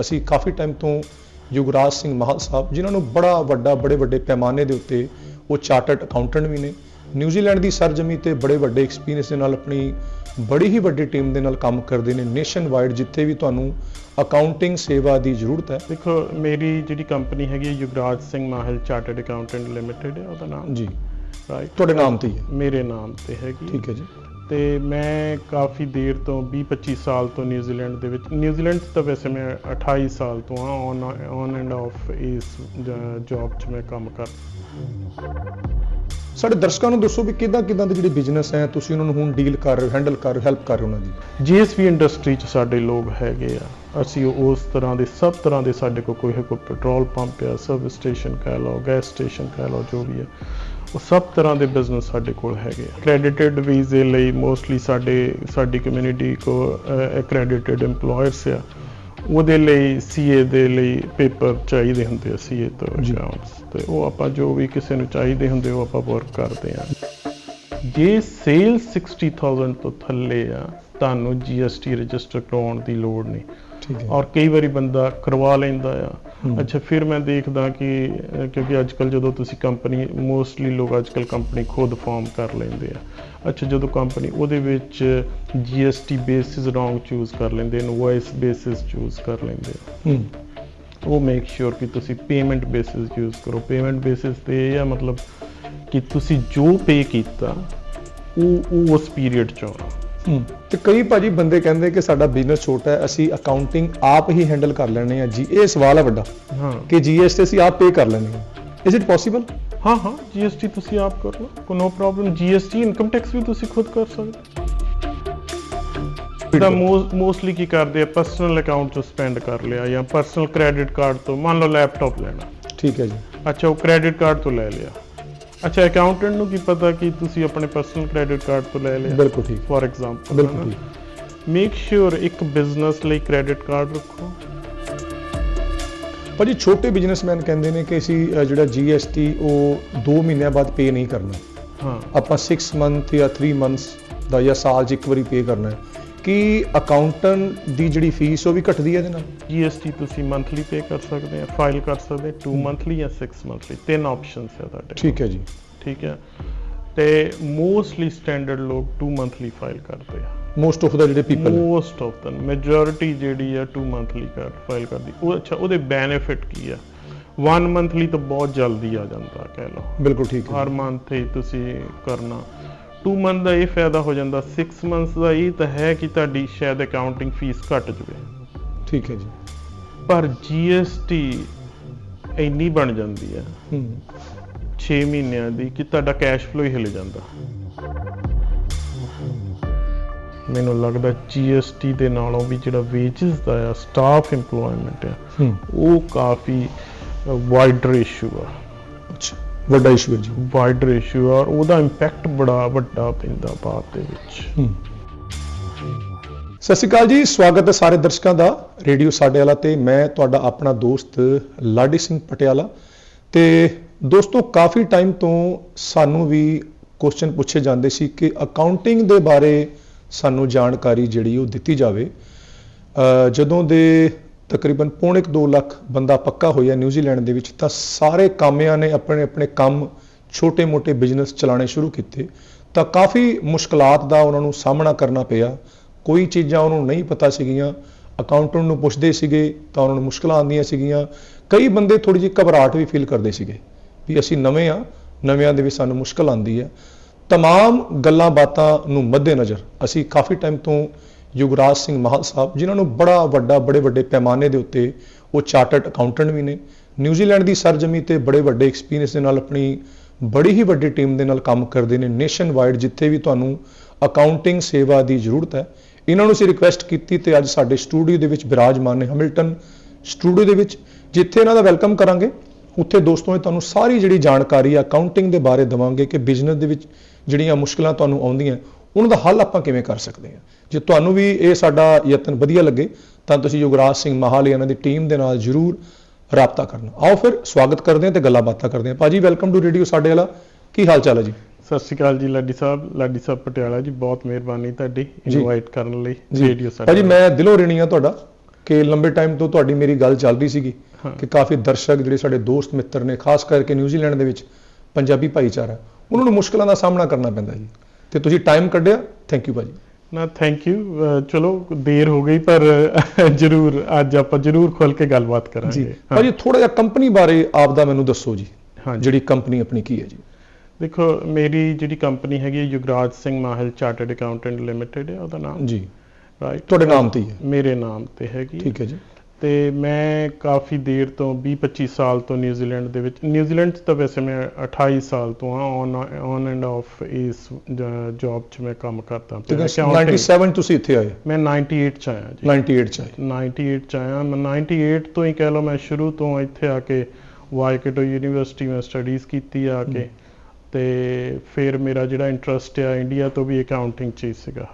ਅਸੀਂ ਕਾਫੀ ਟਾਈਮ ਤੋਂ ਯੁਗਰਾਜ ਸਿੰਘ ਮਾਹਲ ਸਾਹਿਬ ਜਿਨ੍ਹਾਂ ਨੂੰ ਬੜਾ ਵੱਡਾ ਬੜੇ ਵੱਡੇ ਪੈਮਾਨੇ ਦੇ ਉੱਤੇ ਉਹ ਚਾਰਟਰਡ ਅਕਾਊਂਟੈਂਟ ਵੀ ਨੇ। ਨਿਊਜ਼ੀਲੈਂਡ ਦੀ ਸਰਜਮੀ ਤੇ ਬੜੇ ਵੱਡੇ ਐਕਸਪੀਰੀਅੰਸ ਦੇ ਨਾਲ ਆਪਣੀ ਬੜੀ ਹੀ ਵੱਡੀ ਟੀਮ ਦੇ ਨਾਲ ਕੰਮ ਕਰਦੇ ਨੇ। ਨੇਸ਼ਨ ਵਾਈਡ ਜਿੱਥੇ ਵੀ ਤੁਹਾਨੂੰ ਅਕਾਊਂਟਿੰਗ ਸੇਵਾ ਦੀ ਜ਼ਰੂਰਤ ਹੈ। ਦੇਖੋ ਮੇਰੀ ਜਿਹੜੀ ਕੰਪਨੀ ਹੈਗੀ ਹੈ, Yuvraj Singh Mahal chartered accountant limited ਹੈ ਉਹਦਾ ਨਾਮ ਜੀ। ਰਾਈਟ ਤੁਹਾਡੇ ਨਾਮ ਤੇ ਹੀ ਹੈ। ਮੇਰੇ ਨਾਮ ਤੇ ਹੈਗੀ। ਠੀਕ ਹੈ ਜੀ। ਤੇ ਮੈਂ ਕਾਫੀ ਦੇਰ ਤੋਂ 20 25 ਸਾਲ ਤੋਂ ਨਿਊਜ਼ੀਲੈਂਡ ਦੇ ਵਿੱਚ ਨਿਊਜ਼ੀਲੈਂਡ ਤਾਂ ਵੈਸੇ ਮੈਂ 28 ਸਾਲ ਤੋਂ ਆ ਔਨ ਔਨ ਐਂਡ ਆਫ ਇਸ ਜੌਬ 'ਚ ਮੈਂ ਕੰਮ ਕਰ ਸਾਡੇ ਦਰਸ਼ਕਾਂ ਨੂੰ ਦੱਸੋ ਵੀ ਕਿਦਾਂ ਕਿਦਾਂ ਦੇ ਜਿਹੜੇ ਬਿਜ਼ਨਸ ਹੈ ਤੁਸੀਂ ਉਹਨਾਂ ਨੂੰ ਹੁਣ ਡੀਲ ਕਰ ਰਹੇ ਹੋ ਹੈਂਡਲ ਕਰ ਰਹੇ ਹੋ ਹੈਲਪ ਕਰ ਰਹੇ ਹੋ ਉਹਨਾਂ ਦੀ? ਜੀਐਸਪੀ ਇੰਡਸਟਰੀ 'ਚ ਸਾਡੇ ਲੋਕ ਹੈਗੇ ਆ ਅਸੀਂ ਉਸ ਤਰ੍ਹਾਂ ਦੇ ਸਭ ਤਰ੍ਹਾਂ ਦੇ ਸਾਡੇ ਕੋਲ ਕੋਈ ਹੈ ਕੋਈ ਪੈਟਰੋਲ ਪੰਪ ਆ ਸਰਵਿਸ ਸਟੇਸ਼ਨ ਕਹਿ ਲਓ ਗੈਸ ਸਟੇਸ਼ਨ ਕਹਿ ਲਓ ਜੋ ਵੀ ਹੈ ਉਹ ਸਭ ਤਰ੍ਹਾਂ ਦੇ ਬਿਜ਼ਨਸ ਸਾਡੇ ਕੋਲ ਹੈਗੇ ਆ। ਕ੍ਰੈਡਿਟਡ ਵੀਜ਼ੇ ਲਈ ਮੋਸਟਲੀ ਸਾਡੇ ਸਾਡੀ ਕਮਿਊਨਿਟੀ ਕੋ ਅਕ੍ਰੈਡਿਟਡ EMPLOYERS ਆ। ਉਹਦੇ ਲਈ ਸੀਏ ਦੇ ਲਈ ਪੇਪਰ ਚਾਹੀਦੇ ਹੁੰਦੇ ਆ ਸੀਏ ਤੋਂ। ਅਕਾਊਂਟਸ ਤੇ। ਉਹ ਆਪਾਂ ਜੋ ਵੀ ਕਿਸੇ ਨੂੰ ਚਾਹੀਦੇ ਹੁੰਦੇ ਉਹ ਆਪਾਂ ਵਰਕ ਕਰਦੇ ਆ। ਜੇ ਸੇਲ 60000 ਤੋਂ ਥੱਲੇ ਆ ਤੁਹਾਨੂੰ GST ਰਜਿਸਟਰ ਕਰਾਉਣ ਦੀ ਲੋੜ ਨਹੀਂ। ਔਰ ਕਈ ਵਾਰੀ ਬੰਦਾ ਕਰਵਾ ਲੈਂਦਾ ਆ। ਅੱਛਾ ਫਿਰ ਮੈਂ ਦੇਖਦਾ ਕਿ ਕਿਉਂਕਿ ਅੱਜਕੱਲ ਜਦੋਂ ਤੁਸੀਂ ਕੰਪਨੀ ਮੋਸਟਲੀ ਲੋਕ ਅੱਜਕੱਲ ਕੰਪਨੀ ਖੁਦ ਫਾਰਮ ਕਰ ਲੈਂਦੇ ਆ। ਅੱਛਾ ਜਦੋਂ ਕੰਪਨੀ ਉਹਦੇ ਵਿੱਚ GST ਬੇਸਿਸ ਰੋਂਗ ਚੂਜ਼ ਕਰ ਲੈਂਦੇ ਇਨਵੋਇਸ ਬੇਸਿਸ ਚੂਜ਼ ਕਰ ਲੈਂਦੇ ਹੂੰ। ਉਹ ਮੇਕ ਸ਼ੋਰ ਕਿ ਤੁਸੀਂ ਪੇਮੈਂਟ ਬੇਸਿਸ ਯੂਜ਼ ਕਰੋ। ਪੇਮੈਂਟ ਬੇਸਿਸ ਤੇ ਇਹ ਆ ਮਤਲਬ ਕਿ ਤੁਸੀਂ ਜੋ ਪੇ ਕੀਤਾ ਉਹ ਉਸ ਪੀਰੀਅਡ ਚ ਆਉਣਾ। ਤੇ ਕਈ ਭਾਜੀ ਬੰਦੇ ਕਹਿੰਦੇ ਕਿ ਸਾਡਾ ਬਿਜ਼ਨਸ ਛੋਟਾ ਹੈ ਅਸੀਂ ਅਕਾਊਂਟਿੰਗ ਆਪ ਹੀ ਹੈਂਡਲ ਕਰ ਲੈਣੇ ਆ ਜੀ। ਇਹ ਸਵਾਲ ਹੈ ਵੱਡਾ ਹਾਂ। ਕਿ ਜੀਐਸਟੀ ਅਸੀਂ ਆਪ ਪੇ ਕਰ ਲੈਣੇ ਆ ਇਜ਼ ਇਟ ਪੋਸੀਬਲ ਹਾਂ ਹਾਂ GST ਤੁਸੀਂ ਆਪ ਕਰ ਲਓ। ਕੋਈ no problem GST income tax ਵੀ ਤੁਸੀਂ ਖੁਦ ਕਰ ਸਕਦੇ ਦਾ ਮੋਸਟਲੀ ਕੀ ਕਰਦੇ ਆ? ਪਰਸਨਲ ਅਕਾਊਂਟ ਤੋਂ ਸਪੈਂਡ ਕਰ ਲਿਆ ਜਾਂ ਪਰਸਨਲ ਕ੍ਰੈਡਿਟ ਕਾਰਡ ਤੋਂ ਮੰਨ ਲਓ ਲੈਪਟਾਪ ਲੈਣਾ। ਠੀਕ ਹੈ ਜੀ। ਅੱਛਾ ਉਹ ਕ੍ਰੈਡਿਟ ਕਾਰਡ ਤੋਂ ਲੈ ਲਿਆ। ਅੱਛਾ ਅਕਾਊਂਟੈਂਟ ਨੂੰ ਕੀ ਪਤਾ ਕਿ ਤੁਸੀਂ ਆਪਣੇ ਪਰਸਨਲ ਕ੍ਰੈਡਿਟ ਕਾਰਡ ਤੋਂ ਲੈ ਲਿਆ? ਬਿਲਕੁਲ ਠੀਕ। ਫੋਰ ਐਗਜ਼ਾਮਪਲ ਬਿਲਕੁਲ ਠੀਕ। ਮੇਕ ਸ਼ੋਰ ਇੱਕ ਬਿਜ਼ਨਸ ਲਈ ਕ੍ਰੈਡਿਟ ਕਾਰਡ ਰੱਖੋ। ਭਾਜੀ ਛੋਟੇ ਬਿਜ਼ਨਸਮੈਨ ਕਹਿੰਦੇ ਨੇ ਕਿ ਅਸੀਂ ਜਿਹੜਾ ਜੀਐਸਟੀ ਉਹ 2 ਮਹੀਨਿਆਂ ਬਾਅਦ ਪੇ ਨਹੀਂ ਕਰਨਾ। ਹਾਂ। ਆਪਾਂ 6 ਮੰਥ ਜਾਂ 3 ਮੰਥਸ ਦਾ ਜਾਂ ਸਾਲ 'ਚ ਇੱਕ ਵਾਰੀ ਪੇ ਕਰਨਾ ਹੈ। ਕਿ ਅਕਾਊਂਟੈਂਟ ਦੀ ਜਿਹੜੀ ਫੀਸ ਉਹ ਵੀ ਘਟਦੀ ਹੈ ਇਹਦੇ ਨਾਲ? GST ਤੁਸੀਂ ਮੰਥਲੀ ਪੇ ਕਰ ਸਕਦੇ ਆ ਫਾਈਲ ਕਰ ਸਕਦੇ 2 ਮੰਥਲੀ ਜਾਂ 6 ਮੰਥਲੀ ਤਿੰਨ ਆਪਸ਼ਨਸ ਹੈ ਤੁਹਾਡੇ। ਠੀਕ ਹੈ ਜੀ। ਠੀਕ ਹੈ। ਤੇ ਮੋਸਟਲੀ ਸਟੈਂਡਰਡ ਲੋਕ 2 ਮੰਥਲੀ ਫਾਈਲ ਕਰਦੇ ਆ। ਮੋਸਟ ਆਫ ਦਾ ਜਿਹੜੇ people most of them majority ਜਿਹੜੀ ਆ 2 ਮੰਥਲੀ ਕਰ ਫਾਈਲ ਕਰਦੀ। ਉਹ ਅੱਛਾ ਉਹਦੇ ਬੈਨੀਫਿਟ ਕੀ ਆ? 1 ਮੰਥਲੀ ਤਾਂ ਬਹੁਤ ਜਲਦੀ ਆ ਜਾਂਦਾ ਕਹਿ ਲਓ। ਬਿਲਕੁਲ ਠੀਕ ਹੈ। ਹਰ ਮੰਥ ਹੀ ਤੁਸੀਂ ਕਰਨਾ। 2 ਮੰਥ ਦਾ ਇਹ ਫਾਇਦਾ ਹੋ ਜਾਂਦਾ 6 ਮੰਥਸ ਦਾ ਇਹ ਤਾਂ ਹੈ ਕਿ ਤੁਹਾਡੀ ਸ਼ਾਇਦ ਅਕਾਊਂਟਿੰਗ ਫੀਸ ਘਟ ਜਵੇ ਠੀਕ ਹੈ ਜੀ। ਪਰ GST ਇੰਨੀ ਬਣ ਜਾਂਦੀ ਹੈ ਹੂੰ। 6 ਮਹੀਨਿਆਂ ਦੀ ਕਿ ਤੁਹਾਡਾ ਕੈਸ਼ ਫਲੋ ਹੀ ਹਿਲ ਜਾਂਦਾ। ਮੈਨੂੰ ਲੱਗਦਾ GST ਦੇ ਨਾਲੋਂ ਵੀ ਜਿਹੜਾ ਵੇਜਸ ਦਾ ਆ ਸਟਾਫ EMPLOYMENT ਆ ਉਹ ਕਾਫੀ ਵਾਈਡਰ ਇਸ਼ੂ ਆ। ਵੱਡਾ ਇਸ਼ੂ ਹੈ ਜੀ। ਵਾਈਡਰ ਇਸ਼ੂ ਆ ਔਰ ਉਹਦਾ ਇੰਪੈਕਟ ਬੜਾ ਵੱਡਾ ਪੈਂਦਾ ਬਾਅਦ ਦੇ ਵਿੱਚ। ਸਤਿ ਸ਼੍ਰੀ ਅਕਾਲ ਜੀ ਸਵਾਗਤ ਹੈ ਸਾਰੇ ਦਰਸ਼ਕਾਂ ਦਾ ਰੇਡੀਓ ਸਾਡੇ ਵਾਲਾ ਤੇ। ਮੈਂ ਤੁਹਾਡਾ ਆਪਣਾ ਦੋਸਤ ਲਾਡੀ ਸਿੰਘ ਪਟਿਆਲਾ। ਤੇ ਦੋਸਤੋ ਕਾਫੀ ਟਾਈਮ ਤੋਂ ਸਾਨੂੰ ਵੀ ਕੁਐਸਚਨ ਪੁੱਛੇ ਜਾਂਦੇ ਸੀ ਕਿ ਅਕਾਊਂਟਿੰਗ ਦੇ ਬਾਰੇ ਸਾਨੂੰ ਜਾਣਕਾਰੀ ਜਿਹੜੀ ਉਹ ਦਿੱਤੀ ਜਾਵੇ। ਜਦੋਂ ਦੇ ਤਕਰੀਬਨ ਪੌਣੇ 2 ਲੱਖ ਬੰਦਾ ਪੱਕਾ ਹੋਇਆ ਨਿਊਜ਼ੀਲੈਂਡ ਦੇ ਵਿੱਚ, ਤਾਂ ਸਾਰੇ ਕਾਮਿਆਂ ਨੇ ਆਪਣੇ ਆਪਣੇ ਕੰਮ ਛੋਟੇ-ਮੋਟੇ ਬਿਜ਼ਨਸ ਚਲਾਉਣੇ ਸ਼ੁਰੂ ਕੀਤੇ। ਤਾਂ ਕਾਫੀ ਮੁਸ਼ਕਲਾਂ ਦਾ ਉਹਨਾਂ ਨੂੰ ਸਾਹਮਣਾ ਕਰਨਾ ਪਿਆ। ਕੋਈ ਚੀਜ਼ਾਂ ਉਹਨੂੰ ਨਹੀਂ ਪਤਾ ਸੀਗੀਆਂ। ਅਕਾਊਂਟੈਂਟ ਨੂੰ ਪੁੱਛਦੇ ਸੀਗੇ, ਤਾਂ ਉਹਨਾਂ ਨੂੰ ਮੁਸ਼ਕਲਾਂ ਆਉਂਦੀਆਂ ਸੀਗੀਆਂ। ਕਈ ਬੰਦੇ ਥੋੜੀ ਜਿਹੀ ਘਬਰਾਹਟ ਵੀ ਫੀਲ ਕਰਦੇ ਸੀਗੇ ਵੀ ਅਸੀਂ ਨਵੇਂ ਆ, ਨਵਿਆਂ ਦੇ ਵਿੱਚ ਸਾਨੂੰ ਮੁਸ਼ਕਲ ਆਉਂਦੀ ਹੈ। ਤਮਾਮ ਗੱਲਾਂ ਬਾਤਾਂ ਨੂੰ ਮੱਦੇਨਜ਼ਰ ਅਸੀਂ ਕਾਫੀ ਟਾਈਮ ਤੋਂ ਯੁਗਰਾਜ ਸਿੰਘ ਮਾਹਲ ਸਾਹਿਬ, ਜਿਨ੍ਹਾਂ ਨੂੰ ਬੜਾ ਵੱਡਾ, ਬੜੇ ਵੱਡੇ ਪੈਮਾਨੇ ਦੇ ਉੱਤੇ ਉਹ ਚਾਰਟਰਡ ਅਕਾਊਂਟੈਂਟ ਵੀ ਨੇ। ਨਿਊਜ਼ੀਲੈਂਡ ਦੀ ਸਰਜਮੀ ਤੇ ਬੜੇ ਵੱਡੇ ਐਕਸਪੀਰੀਅੰਸ ਦੇ ਨਾਲ ਆਪਣੀ ਬੜੀ ਹੀ ਵੱਡੀ ਟੀਮ ਦੇ ਨਾਲ ਕੰਮ ਕਰਦੇ ਨੇ ਨੇਸ਼ਨ ਵਾਈਡ ਜਿੱਥੇ ਵੀ ਤੁਹਾਨੂੰ ਅਕਾਊਂਟਿੰਗ ਸੇਵਾ ਦੀ ਜ਼ਰੂਰਤ ਹੈ। ਇਹਨਾਂ ਨੂੰ ਅਸੀਂ ਰਿਕੁਐਸਟ ਕੀਤੀ ਤੇ ਅੱਜ ਸਾਡੇ ਸਟੂਡੀਓ ਦੇ ਵਿੱਚ ਬਿਰਾਜਮਾਨ ਨੇ ਹੈਮਿਲਟਨ ਸਟੂਡੀਓ ਦੇ ਵਿੱਚ, ਜਿੱਥੇ ਇਹਨਾਂ ਦਾ ਵੈਲਕਮ ਕਰਾਂਗੇ। ਉੱਥੇ ਦੋਸਤੋ, ਇਹ ਤੁਹਾਨੂੰ ਸਾਰੀ ਜਿਹੜੀ ਜਾਣਕਾਰੀ ਅਕਾਊਂਟਿੰਗ ਦੇ ਬਾਰੇ ਦਵਾਂਗੇ ਕਿ ਬਿਜ਼ਨਸ ਦੇ ਵਿੱਚ ਜਿਹੜੀਆਂ ਮੁਸ਼ਕਲਾਂ ਤੁਹਾਨੂੰ ਆਉਂਦੀਆਂ ਉਹਨਾਂ ਦਾ ਹੱਲ ਆਪਾਂ ਕਿਵੇਂ ਕਰ ਸਕਦੇ ਹਾਂ? ਜੇ ਤੁਹਾਨੂੰ ਵੀ ਇਹ ਸਾਡਾ ਯਤਨ ਵਧੀਆ ਲੱਗੇ ਤਾਂ ਤੁਸੀਂ ਯੁਗਰਾਜ ਸਿੰਘ ਮਾਹਾਲੀ ਇਹਨਾਂ ਦੀ ਟੀਮ ਦੇ ਨਾਲ ਜਰੂਰ ਰਾਬਤਾ ਕਰਨਾ। ਆਓ ਫਿਰ ਸਵਾਗਤ ਕਰਦੇ ਹਾਂ ਤੇ ਗੱਲਾਂ ਬਾਤਾਂ ਕਰਦੇ ਹਾਂ। ਭਾਜੀ ਵੈਲਕਮ ਟੂ ਰੇਡੀਓ ਸਾਡੇ ਵਾਲਾ। ਕੀ ਹਾਲ ਚਾਲ ਹੈ ਜੀ? ਸਤਿ ਸ਼੍ਰੀ ਅਕਾਲ ਜੀ ਲਾਡੀ ਸਾਹਿਬ ਲਾਡੀ ਸਾਹਿਬ ਪਟਿਆਲਾ ਜੀ ਬਹੁਤ ਮਿਹਰਬਾਨੀ ਤੁਹਾਡੀ। ਇਨਵਾਈਟ ਕਰਨ ਲਈ ਰੇਡੀਓ ਸਾਡੇ ਭਾਜੀ ਮੈਂ ਦਿਲੋਂ ਰਿਣੀ ਆ ਤੁਹਾਡਾ ਕਿ ਲੰਬੇ ਟਾਈਮ ਤੋਂ ਤੁਹਾਡੀ ਮੇਰੀ ਗੱਲ ਚੱਲ ਰਹੀ ਸੀਗੀ। ਕਿ ਕਾਫੀ ਦਰਸ਼ਕ ਜਿਹੜੇ ਸਾਡੇ ਦੋਸਤ ਮਿੱਤਰ ਨੇ ਖਾਸ ਕਰਕੇ ਨਿਊਜ਼ੀਲੈਂਡ ਦੇ ਵਿੱਚ ਪੰਜਾਬੀ ਭਾਈਚਾਰਾ ਉਹਨਾਂ ਨੂੰ ਮੁਸ਼ਕਲਾਂ ਦਾ ਸਾਹਮਣਾ ਕਰਨਾ ਪੈਂਦਾ ਜੀ। ਤੇ ਤੁਸੀਂ ਟਾਈਮ ਕੱਢਿਆ? ਥੈਂਕ ਯੂ ਭਾਜੀ। ਨਾ ਥੈਂਕ ਯੂ ਚਲੋ ਦੇਰ ਹੋ ਗਈ ਪਰ ਜਰੂਰ ਅੱਜ ਆਪਾਂ ਜਰੂਰ ਖੁੱਲ ਕੇ ਗੱਲਬਾਤ ਜੀ। ਕਰਾਂਗੇ ਹਾਂ, ਭਾਜੀ ਥੋੜਾ ਜਿਹਾ ਕੰਪਨੀ ਬਾਰੇ ਆਪ ਦਾ ਮੈਨੂੰ ਦੱਸੋ ਜੀ ਹਾਂ ਜੀ। ਜਿਹੜੀ ਕੰਪਨੀ ਆਪਣੀ ਕੀ ਹੈ ਜੀ? ਦੇਖੋ ਮੇਰੀ ਜਿਹੜੀ ਕੰਪਨੀ ਹੈਗੀ Yugraj Singh Mahal chartered accountant limited ਹੈ ਉਹਦਾ ਨਾਮ। ਜੀ। ਰਾਈਟ ਤੁਹਾਡੇ ਨਾਮ ਤੇ ਹੀ ਹੈ। ਮੇਰੇ ਨਾਮ ਤੇ ਹੈਗੀ। ਠੀਕ ਹੈ ਜੀ। ਤੇ ਮੈਂ ਕਾਫੀ ਦੇਰ ਤੋਂ 20 25 ਸਾਲ ਤੋਂ ਨਿਊਜ਼ੀਲੈਂਡ ਦੇ ਵਿੱਚ ਨਿਊਜ਼ੀਲੈਂਡ 'ਚ ਤਾਂ ਵੈਸੇ ਮੈਂ 28 ਸਾਲ ਤੋਂ ਹਾਂ ਔਨ ਔਨ ਐਂਡ ਆਫ ਇਸ ਜੌਬ 'ਚ ਮੈਂ ਕੰਮ ਕਰਦਾ ਪਿਆ। accounting। 97 ਤੁਸੀਂ ਇੱਥੇ ਆਏ? ਮੈਂ 98 'ਚ ਆਇਆ ਜੀ। 98 ਚ ਆਏ। 98 ਚ ਆਇਆ। ਮੈਂ 98 ਤੋਂ ਹੀ ਕਹਿ ਲਓ ਮੈਂ ਸ਼ੁਰੂ ਤੋਂ ਇੱਥੇ ਆ ਕੇ ਵਾਈਕਟੋ ਯੂਨੀਵਰਸਿਟੀ ਮੈਂ ਸਟੱਡੀਜ਼ ਕੀਤੀ ਆ ਕੇ ਤੇ ਫਿਰ ਮੇਰਾ ਜਿਹੜਾ ਇੰਟਰਸਟ ਆ ਇੰਡੀਆ ਤੋਂ ਵੀ ਅਕਾਊਂਟਿੰਗ ਚ ਸੀਗਾ।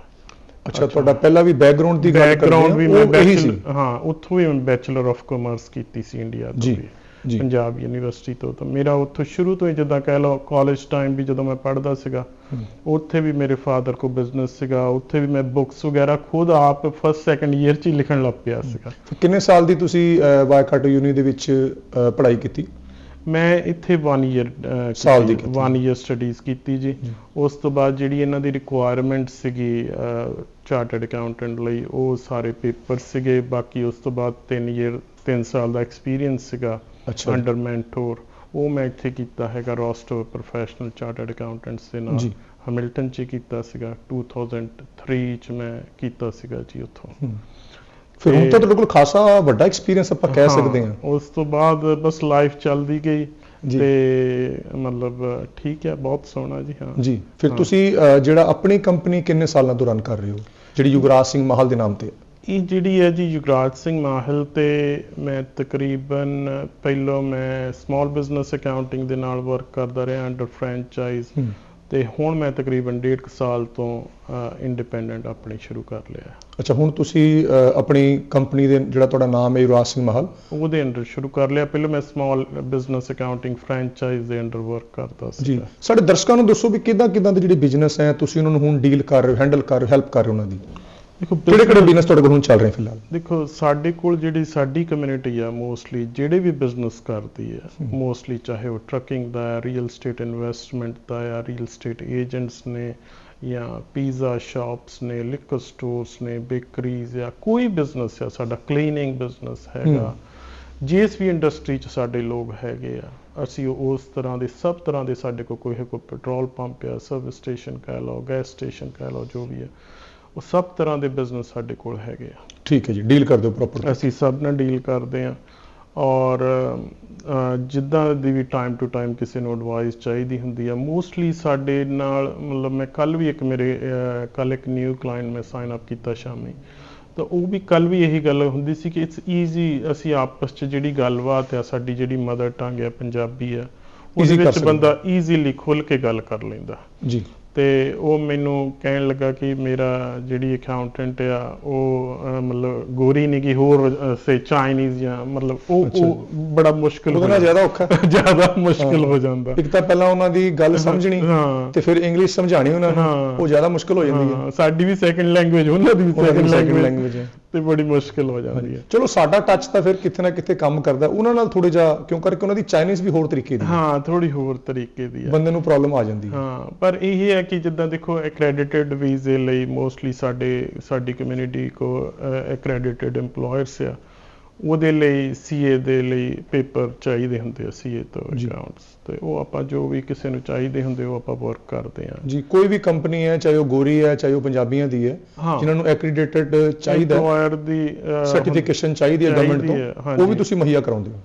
ਅੱਛਾ ਤੁਹਾਡਾ ਪਹਿਲਾਂ ਵੀ ਬੈਕਗ੍ਰਾਉਂਡ ਦੀ ਗੱਲ ਕਰਦੇ ਬੈਕਗ੍ਰਾਉਂਡ ਵੀ ਮੈਂ ਹਾਂ ਉੱਥੋਂ ਵੀ ਮੈਂ ਬੈਚਲਰ ਆਫ ਕਾਮਰਸ ਕੀਤੀ ਸੀ ਇੰਡੀਆ ਤੋਂ ਵੀ ਪੰਜਾਬ ਯੂਨੀਵਰਸਿਟੀ ਤੋਂ ਤਾਂ। ਮੇਰਾ ਉੱਥੋਂ ਸ਼ੁਰੂ ਤੋਂ ਹੀ ਜਿੱਦਾਂ ਕਹਿ ਲਓ ਕਾਲਜ ਟਾਈਮ ਵੀ ਜਦੋਂ ਮੈਂ ਪੜ੍ਹਦਾ ਸੀਗਾ। ਉੱਥੇ ਵੀ ਮੇਰੇ ਫਾਦਰ ਕੋ ਬਿਜ਼ਨਸ ਸੀਗਾ ਉੱਥੇ ਵੀ ਮੈਂ ਬੁੱਕਸ ਵਗੈਰਾ ਖੁਦ ਆਪ ਫਸਟ ਸੈਕੰਡ ਈਅਰ ਚ ਹੀ ਲਿਖਣ ਲੱਗ ਪਿਆ ਸੀਗਾ। ਕਿੰਨੇ ਸਾਲ ਦੀ ਤੁਸੀਂ ਵਾਈਕਾਟੋ ਯੂਨੀ ਦੇ ਵਿੱਚ ਪੜ੍ਹਾਈ ਕੀਤੀ? ਮੈਂ ਇੱਥੇ 1 ਇਅਰ ਸਾਲ ਦੀ ਕੀਤੀ। 1 ਇਅਰ ਸਟੱਡੀਜ਼ ਕੀਤੀ ਜੀ। ਉਸ ਤੋਂ ਬਾਅਦ ਜਿਹੜੀ ਇਹਨਾਂ ਦੀ ਰਿਕੁਆਇਰਮੈਂਟ ਸੀਗੀ ਚਾਰਟਰਡ ਅਕਾਊਂਟੈਂਟ ਲਈ ਉਹ ਸਾਰੇ ਪੇਪਰ ਸੀਗੇ। ਬਾਕੀ ਉਸ ਤੋਂ ਬਾਅਦ 3 ਇਅਰ 3 ਸਾਲ ਦਾ ਐਕਸਪੀਰੀਅੰਸ ਸੀਗਾ ਅੰਡਰ ਮੈਂਟੋਰ ਉਹ ਮੈਂ ਇੱਥੇ ਕੀਤਾ ਹੈਗਾ ਰੋਸਟਰ ਪ੍ਰੋਫੈਸ਼ਨਲ ਚਾਰਟਰਡ ਅਕਾਊਂਟੈਂਟਸ ਦੇ ਨਾਲ। ਹੈਮਿਲਟਨ ਚ ਕੀਤਾ ਸੀਗਾ। 2003 ਚ ਮੈਂ ਕੀਤਾ ਸੀਗਾ ਜੀ ਉੱਥੋਂ। ਫਿਰ ਹੁਣ ਤੇ- ਤੁਹਾਡੇ ਕੋਲ ਖਾਸਾ ਵੱਡਾ ਐਕਸਪੀਰੀਅੰਸ ਆਪਾਂ ਕਹਿ ਸਕਦੇ ਹਾਂ ਉਸ ਤੋਂ ਬਾਅਦ ਬਸ ਲਾਈਫ ਚੱਲਦੀ ਗਈ ਤੇ ਮਤਲਬ ਠੀਕ ਹੈ ਬਹੁਤ ਸੋਹਣਾ ਜੀ ਹਾਂ ਜੀ ਫਿਰ। ਤੁਸੀਂ ਜਿਹੜਾ ਆਪਣੀ ਕੰਪਨੀ ਕਿੰਨੇ ਸਾਲਾਂ ਤੋਂ ਰਨ ਕਰ ਰਹੇ ਹੋ ਜਿਹੜੀ ਯੁਗਰਾਜ ਸਿੰਘ ਮਾਹਲ ਦੇ ਨਾਮ ਤੇ? ਇਹ ਜਿਹੜੀ ਹੈ ਜੀ ਯੁਗਰਾਜ ਸਿੰਘ ਮਾਹਲ ਤੇ ਮੈਂ ਤਕਰੀਬਨ ਪਹਿਲਾਂ ਮੈਂ ਸਮਾਲ ਬਿਜ਼ਨਸ ਅਕਾਊਂਟਿੰਗ ਦੇ ਨਾਲ ਵਰਕ ਕਰਦਾ ਰਿਹਾ ਅੰਡਰ ਫਰੈਂਚਾਈਜ਼। ਤੇ ਹੁਣ ਮੈਂ ਤਕਰੀਬਨ ਡੇਢ ਕੁ ਸਾਲ ਤੋਂ ਇੰਡੀਪੈਂਡੈਂਟ ਆਪਣੀ ਸ਼ੁਰੂ ਕਰ ਲਿਆ। ਅੱਛਾ ਹੁਣ ਤੁਸੀਂ ਆਪਣੀ ਕੰਪਨੀ ਦੇ ਜਿਹੜਾ ਤੁਹਾਡਾ ਨਾਮ ਹੈ ਯੁਗਰਾਜ ਸਿੰਘ ਮਾਹਲ? ਉਹਦੇ ਅੰਡਰ ਸ਼ੁਰੂ ਕਰ ਲਿਆ। ਪਹਿਲਾਂ ਮੈਂ ਸਮਾਲ ਬਿਜ਼ਨਸ ਅਕਾਊਂਟਿੰਗ ਫਰੈਂਚਾਈਜ਼ ਦੇ ਅੰਡਰ ਵਰਕ ਕਰਦਾ ਸੀ। ਜੀ। ਸਾਡੇ ਦਰਸ਼ਕਾਂ ਨੂੰ ਦੱਸੋ ਵੀ ਕਿਦਾਂ ਕਿਦਾਂ ਦੇ ਜਿਹੜੇ ਬਿਜ਼ਨਸ ਹੈ ਤੁਸੀਂ ਉਹਨਾਂ ਨੂੰ ਹੁਣ ਡੀਲ ਕਰ ਰਹੇ ਹੋ ਹੈਂਡਲ ਕਰ ਰਹੇ ਹੋ ਹੈਲਪ ਕਰ ਰਹੇ ਹੋ ਉਹਨਾਂ ਦੀ। ਦੇਖੋ ਕਿਹੜੇ ਕਿਹੜੇ ਬਿਜ਼ਨਸ ਤੁਹਾਡੇ ਕੋਲ ਹੁਣ ਚੱਲ ਰਹੇ ਫਿਲਹਾਲ? ਦੇਖੋ ਸਾਡੇ ਕੋਲ ਜਿਹੜੀ ਸਾਡੀ ਕਮਿਊਨਿਟੀ ਆ ਮੋਸਟਲੀ ਜਿਹੜੇ ਵੀ ਬਿਜ਼ਨਸ ਕਰਦੀ ਆ। ਮੋਸਟਲੀ ਚਾਹੇ ਉਹ ਟਰੱਕਿੰਗ ਦਾ ਹੈ ਰੀਅਲ ਸਟੇਟ ਇਨਵੈਸਟਮੈਂਟ ਦਾ ਆ ਰੀਅਲ ਸਟੇਟ ਏਜੰਟਸ ਨੇ ਜਾਂ ਪੀਜ਼ਾ ਸ਼ਾਪਸ ਨੇ ਲਿਕਰ ਸਟੋਰਸ ਨੇ ਬੇਕਰੀਜ਼ ਜਾਂ ਕੋਈ ਬਿਜ਼ਨਸ ਆ ਸਾਡਾ ਕਲੀਨਿੰਗ ਬਿਜ਼ਨਸ ਹੈਗਾ। ਜਿਸ ਵੀ ਇੰਡਸਟਰੀ 'ਚ ਸਾਡੇ ਲੋਕ ਹੈਗੇ ਆ। ਅਸੀਂ ਉਸ ਤਰ੍ਹਾਂ ਦੇ ਸਭ ਤਰ੍ਹਾਂ ਦੇ ਸਾਡੇ ਕੋਲ ਕੋਈ ਕੋਈ ਪੈਟਰੋਲ ਪੰਪ ਆ ਸਰਵਿਸ ਸਟੇਸ਼ਨ ਕਹਿ ਲਓ ਗੈਸ ਸਟੇਸ਼ਨ ਕਹਿ ਲਓ ਜੋ ਵੀ ਆ। ਉਹ ਸਭ ਤਰ੍ਹਾਂ ਦੇ ਬਿਜ਼ਨਸ ਸਾਡੇ ਕੋਲ ਹੈਗੇ ਆ। ਠੀਕ ਹੈ ਜੀ ਡੀਲ ਕਰ ਦਿਓ ਪ੍ਰੋਪਰ ਅਸੀਂ ਸਭ ਨਾਲ ਡੀਲ ਕਰਦੇ ਹਾਂ। ਔਰ ਜਿੱਦਾਂ ਦੀ ਵੀ ਟਾਈਮ ਟੂ ਟਾਈਮ ਕਿਸੇ ਨੂੰ ਐਡਵਾਈਸ ਚਾਹੀਦੀ ਹੁੰਦੀ ਆ ਮੋਸਟਲੀ ਸਾਡੇ ਨਾਲ ਮਤਲਬ ਮੈਂ ਕੱਲ ਵੀ ਇੱਕ ਮੇਰੇ ਕੱਲ ਇੱਕ ਨਿਊ ਕਲਾਇੰਟ ਮੈਂ ਸਾਈਨ ਅਪ ਕੀਤਾ ਸ਼ਾਮੀ। ਤਾਂ ਉਹ ਵੀ ਕੱਲ ਵੀ ਇਹੀ ਗੱਲ ਹੁੰਦੀ ਸੀ ਕਿ ਇਟਸ ਈਜ਼ੀ ਅਸੀਂ ਆਪਸ 'ਚ ਜਿਹੜੀ ਗੱਲਬਾਤ ਆ ਸਾਡੀ ਜਿਹੜੀ ਮਦਰ ਟੰਗ ਆ ਪੰਜਾਬੀ ਆ Easy ਉਹਦੇ ਕਰ ਵਿੱਚ ਸਕਦੇ ਬੰਦਾ ਈਜ਼ੀਲੀ ਖੁੱਲ ਕੇ ਗੱਲ ਕਰ ਲੈਂਦਾ। ਜੀ। ਤੇ ਉਹ ਮੈਨੂੰ ਕਹਿਣ ਲੱਗਾ ਕਿ ਮੇਰਾ ਜਿਹੜੀ ਅਕਾਊਂਟੈਂਟ ਆ ਉਹ ਮਤਲਬ ਗੋਰੀ ਨਹੀਂ ਕਿ ਹੋਰ ਸੇ ਚਾਈਨੀਜ਼ ਜਾਂ ਮਤਲਬ ਉਹ ਬੜਾ ਮੁਸ਼ਕਲ ਹੋ ਜਾਂਦਾ ਜ਼ਿਆਦਾ ਔਖਾ। ਜ਼ਿਆਦਾ ਮੁਸ਼ਕਲ ਹੋ ਜਾਂਦਾ। ਇੱਕ ਤਾਂ ਪਹਿਲਾਂ ਉਹਨਾਂ ਦੀ ਗੱਲ ਸਮਝਣੀ ਤੇ ਫਿਰ ਇੰਗਲਿਸ਼ ਸਮਝਾਣੀ ਉਹਨਾਂ ਨੂੰ। ਉਹ ਜ਼ਿਆਦਾ ਮੁਸ਼ਕਲ ਹੋ ਜਾਂਦੀ ਹੈ। ਸਾਡੀ ਵੀ ਸੈਕੰਡ ਲੈਂਗੁਏਜ ਉਹਨਾਂ ਦੀ ਵੀ ਸੈਕੰਡ ਲੈਂਗੁਏਜ ਲੈਂਗੁਏਜ ਹੈ। ਤੇ ਬੜੀ ਮੁਸ਼ਕਲ ਹੋ ਜਾਂਦੀ ਹੈ। ਚਲੋ ਸਾਡਾ ਟੱਚ ਤਾਂ ਫਿਰ ਕਿਤੇ ਨਾ ਕਿਤੇ ਕੰਮ ਕਰਦਾ ਉਹਨਾਂ ਨਾਲ ਥੋੜੇ ਜਿਹਾ ਕਿਉਂ ਕਰਕੇ ਉਹਨਾਂ ਦੀ ਚਾਈਨੀਜ਼ ਵੀ ਹੋਰ ਤਰੀਕੇ ਦੀ ਹੈ। ਥੋੜੀ ਹੋਰ ਤਰੀਕੇ ਦੀ ਹੈ। ਬੰਦੇ ਨੂੰ ਪ੍ਰੋਬਲਮ ਆ ਜਾਂਦੀ ਹੈ। ਹਾਂ ਪਰ ਇਹ ਹੈ ਕਿ ਜਿੱਦਾਂ ਦੇਖੋ ਐਕ੍ਰੈਡੀਟਡ ਵੀਜ਼ੇ ਲਈ ਮੋਸਟਲੀ ਸਾਡੇ ਸਾਡੀ ਕਮਿਊਨਿਟੀ ਕੋ ਐਕ੍ਰੈਡੀਟਡ EMPLOYERS ਆ। ਉਹਦੇ ਲਈ ਸੀਏ ਦੇ ਲਈ ਪੇਪਰ ਚਾਹੀਦੇ ਹੁੰਦੇ ਆ ਸੀਏ ਤੋਂ। ਅਕਾਊਂਟਸ ਤੇ ਉਹ ਆਪਾਂ ਜੋ ਵੀ ਕਿਸੇ ਨੂੰ ਚਾਹੀਦੇ ਹੁੰਦੇ ਉਹ ਆਪਾਂ ਵਰਕ ਕਰਦੇ ਆ ਜੀ ਕੋਈ ਵੀ ਕੰਪਨੀ ਹੈ ਚਾਹੇ ਉਹ ਗੋਰੀ ਹੈ ਚਾਹੇ ਉਹ ਪੰਜਾਬੀਆਂ ਦੀ ਹੈ ਜਿਨ੍ਹਾਂ ਨੂੰ ਐਕ੍ਰੀਡੇਟਡ ਚਾਹੀਦਾ ਦੀ ਅਹ, ਸਰਟੀਫਿਕੇਸ਼ਨ ਚਾਹੀਦੀ ਹੈ ਗਵਰਨਮੈਂਟ ਤੋਂ। ਉਹ ਵੀ ਤੁਸੀਂ ਮੁਹੱਈਆ ਕਰਾਉਂਦੇ ਹੋ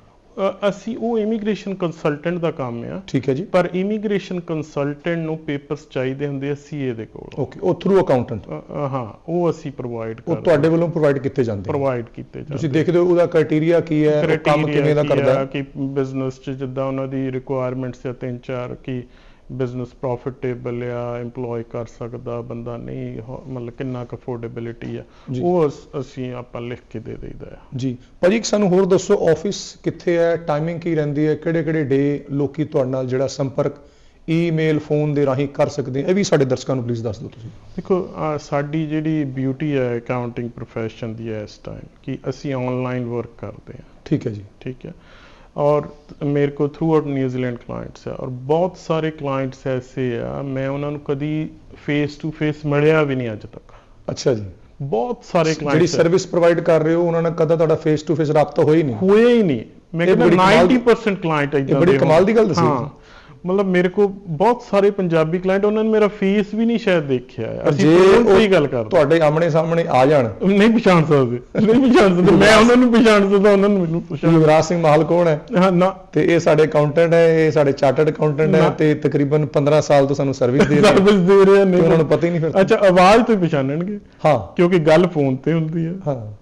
ਅਸੀਂ ਉਹ ਇਮੀਗ੍ਰੇਸ਼ਨ ਕੰਸਲਟੈਂਟ ਦਾ ਕੰਮ ਆ। ਠੀਕ ਹੈ ਜੀ। ਪਰ ਇਮੀਗ੍ਰੇਸ਼ਨ ਕੰਸਲਟੈਂਟ ਨੂੰ ਪੇਪਰਸ ਚਾਹੀਦੇ ਹੁੰਦੇ ਆ ਸੀਏ ਦੇ ਕੋਲ। ਓਕੇ ਉਹ ਥਰੂ ਅਕਾਊਂਟੈਂਟ ਹਾਂ ਉਹ ਅਸੀਂ ਪ੍ਰੋਵਾਈਡ ਉਹ ਕਰਦੇ ਤੁਹਾਡੇ ਵੱਲੋਂ ਪ੍ਰੋਵਾਈਡ ਕੀਤੇ ਜਾਂਦੇ। ਪ੍ਰੋਵਾਈਡ ਕੀਤੇ ਜਾਂਦੇ ਤੁਸੀਂ ਦੇਖਦੇ ਹੋ ਉਹਦਾ ਕ੍ਰਾਈਟੇਰੀਆ ਕੀ ਹੈ ਉਹ ਕੰਮ ਕਿਵੇਂ ਦਾ ਕਰਦਾ ਕਿ ਬਿਜ਼ਨਸ ਚ ਜਿੱਦਾਂ ਉਹਨਾਂ ਦੀ ਰਿਕੁਆਇਰਮੈਂਟਸ ਆ ਤਿੰਨ ਚਾਰ ਕਿ ਬਿਜ਼ਨਸ ਪ੍ਰੋਫਿਟੇਬਲ ਆ EMPLOY ਕਰ ਸਕਦਾ ਬੰਦਾ ਨਹੀਂ ਮਤਲਬ ਕਿੰਨਾ ਕੁ ਆ ਉਹ ਅਸੀਂ ਆਪਾਂ ਲਿਖ ਕੇ ਦੇ ਦੇਈਦਾ ਆ। ਜੀ। ਭਾਜੀ ਇੱਕ ਸਾਨੂੰ ਹੋਰ ਦੱਸੋ ਆਫਿਸ ਕਿੱਥੇ ਹੈ ਟਾਈਮਿੰਗ ਕੀ ਰਹਿੰਦੀ ਹੈ ਕਿਹੜੇ ਕਿਹੜੇ ਡੇ ਲੋਕੀ ਤੁਹਾਡੇ ਨਾਲ ਜਿਹੜਾ ਸੰਪਰਕ ਈਮੇਲ ਫੋਨ ਦੇ ਰਾਹੀਂ ਕਰ ਸਕਦੇ ਆ ਇਹ ਵੀ ਸਾਡੇ ਦਰਸ਼ਕਾਂ ਨੂੰ ਪਲੀਜ਼ ਦੱਸ ਦਿਓ ਤੁਸੀਂ। ਦੇਖੋ ਸਾਡੀ ਜਿਹੜੀ ਬਿਊਟੀ ਹੈ ਅਕਾਊਂਟਿੰਗ profession ਦੀ ਹੈ ਟਾਈਮ ਕਿ ਅਸੀਂ ਆਨਲਾਈਨ ਵਰਕ ਕਰਦੇ ਆ। ਠੀਕ ਹੈ ਜੀ। ਠੀਕ ਹੈ और ਮੇਰੇ ਕੋ ਥਰੂ ਆਊਟ ਨਿਊਜ਼ੀਲੈਂਡ ਕਲਾਇੰਟਸ ਆ ਔਰ ਬਹੁਤ ਸਾਰੇ ਕਲਾਇੰਟਸ ਐਸੇ ਆ ਮੈਂ ਉਹਨਾਂ ਨੂੰ ਕਦੀ ਫੇਸ ਟੂ ਫੇਸ ਮਿਲਿਆ ਵੀ ਨਹੀਂ ਅੱਜ ਤੱਕ ਅੱਛਾ ਜੀ ਬਹੁਤ ਸਾਰੇ ਕਲਾਇੰਟ ਜਿਹੜੀ ਸਰਵਿਸ ਪ੍ਰੋਵਾਈਡ ਕਰ ਰਹੇ ਹੋ ਉਹਨਾਂ ਨਾਲ ਕਦਾ ਤੁਹਾਡਾ ਫੇਸ ਟੂ ਫੇਸ ਰਾਬਤਾ ਹੋਇਆ ਨਹੀਂ ਹੋਇਆ ਹੀ ਨਹੀਂ ਮੈਂ ਕਹਿੰਦਾ 90% ਕਲਾਇੰਟ ਇਦਾਂ ਬੜੀ ਕਮਾਲ ਦੀ ਗੱਲ ਦੱਸੀ ਹਾਂ ਮਤਲਬ ਮੇਰੇ ਕੋ ਬਹੁਤ ਸਾਰੇ ਪੰਜਾਬੀ ਕਲਾਇੰਟ ਉਹਨਾਂ ਨੇ ਮੇਰਾ ਫੇਸ ਵੀ ਨਹੀਂ ਸ਼ਾਇਦ ਦੇਖਿਆ ਹੈ। ਅਸੀਂ ਜੇ ਫੋਨ ਤੇ ਹੀ ਉਹ ਗੱਲ ਕਰਦੇ। ਤੁਹਾਡੇ ਆਮਣੇ ਸਾਹਮਣੇ ਆ ਜਾਣ। ਨਹੀਂ ਪਛਾਣ ਸਕਦੇ। ਨਹੀਂ ਪਛਾਣ ਸਕਦੇ। ਮੈਂ ਉਹਨਾਂ ਨੂੰ ਪਛਾਣ ਸਕਦਾ ਉਹਨਾਂ ਨੂੰ ਮੈਨੂੰ ਪਛਾਣ ਯੁਵਰਾਜ ਸਿੰਘ ਮਾਹਲ ਕੌਣ ਹੈ? ਹਾਂ ਨਾ। ਤੇ ਇਹ ਸਾਡੇ ਅਕਾਊਂਟੈਂਟ ਹੈ ਇਹ ਸਾਡੇ ਚਾਰਟਰਡ ਅਕਾਊਂਟੈਂਟ ਹੈ। ਤੇ ਤਕਰੀਬਨ 15 ਸਾਲ ਤੋਂ ਸਾਨੂੰ ਸਰਵਿਸ ਦੇ ਰਹੇ ਸਰਵਿਸ ਦੇ ਰਹੇ ਤੇ ਨੇ ਉਹਨਾਂ ਨੂੰ ਪਤਾ ਹੀ ਨਹੀਂ ਫਿਰ। ਅੱਛਾ ਆਵਾਜ਼ ਤੋਂ ਪਛਾਣਨਗੇ। ਹਾਂ। ਕਿਉਂਕਿ ਗੱਲ ਫੋਨ ਤੇ ਹੁੰਦੀ ਹੈ। ਹਾਂ।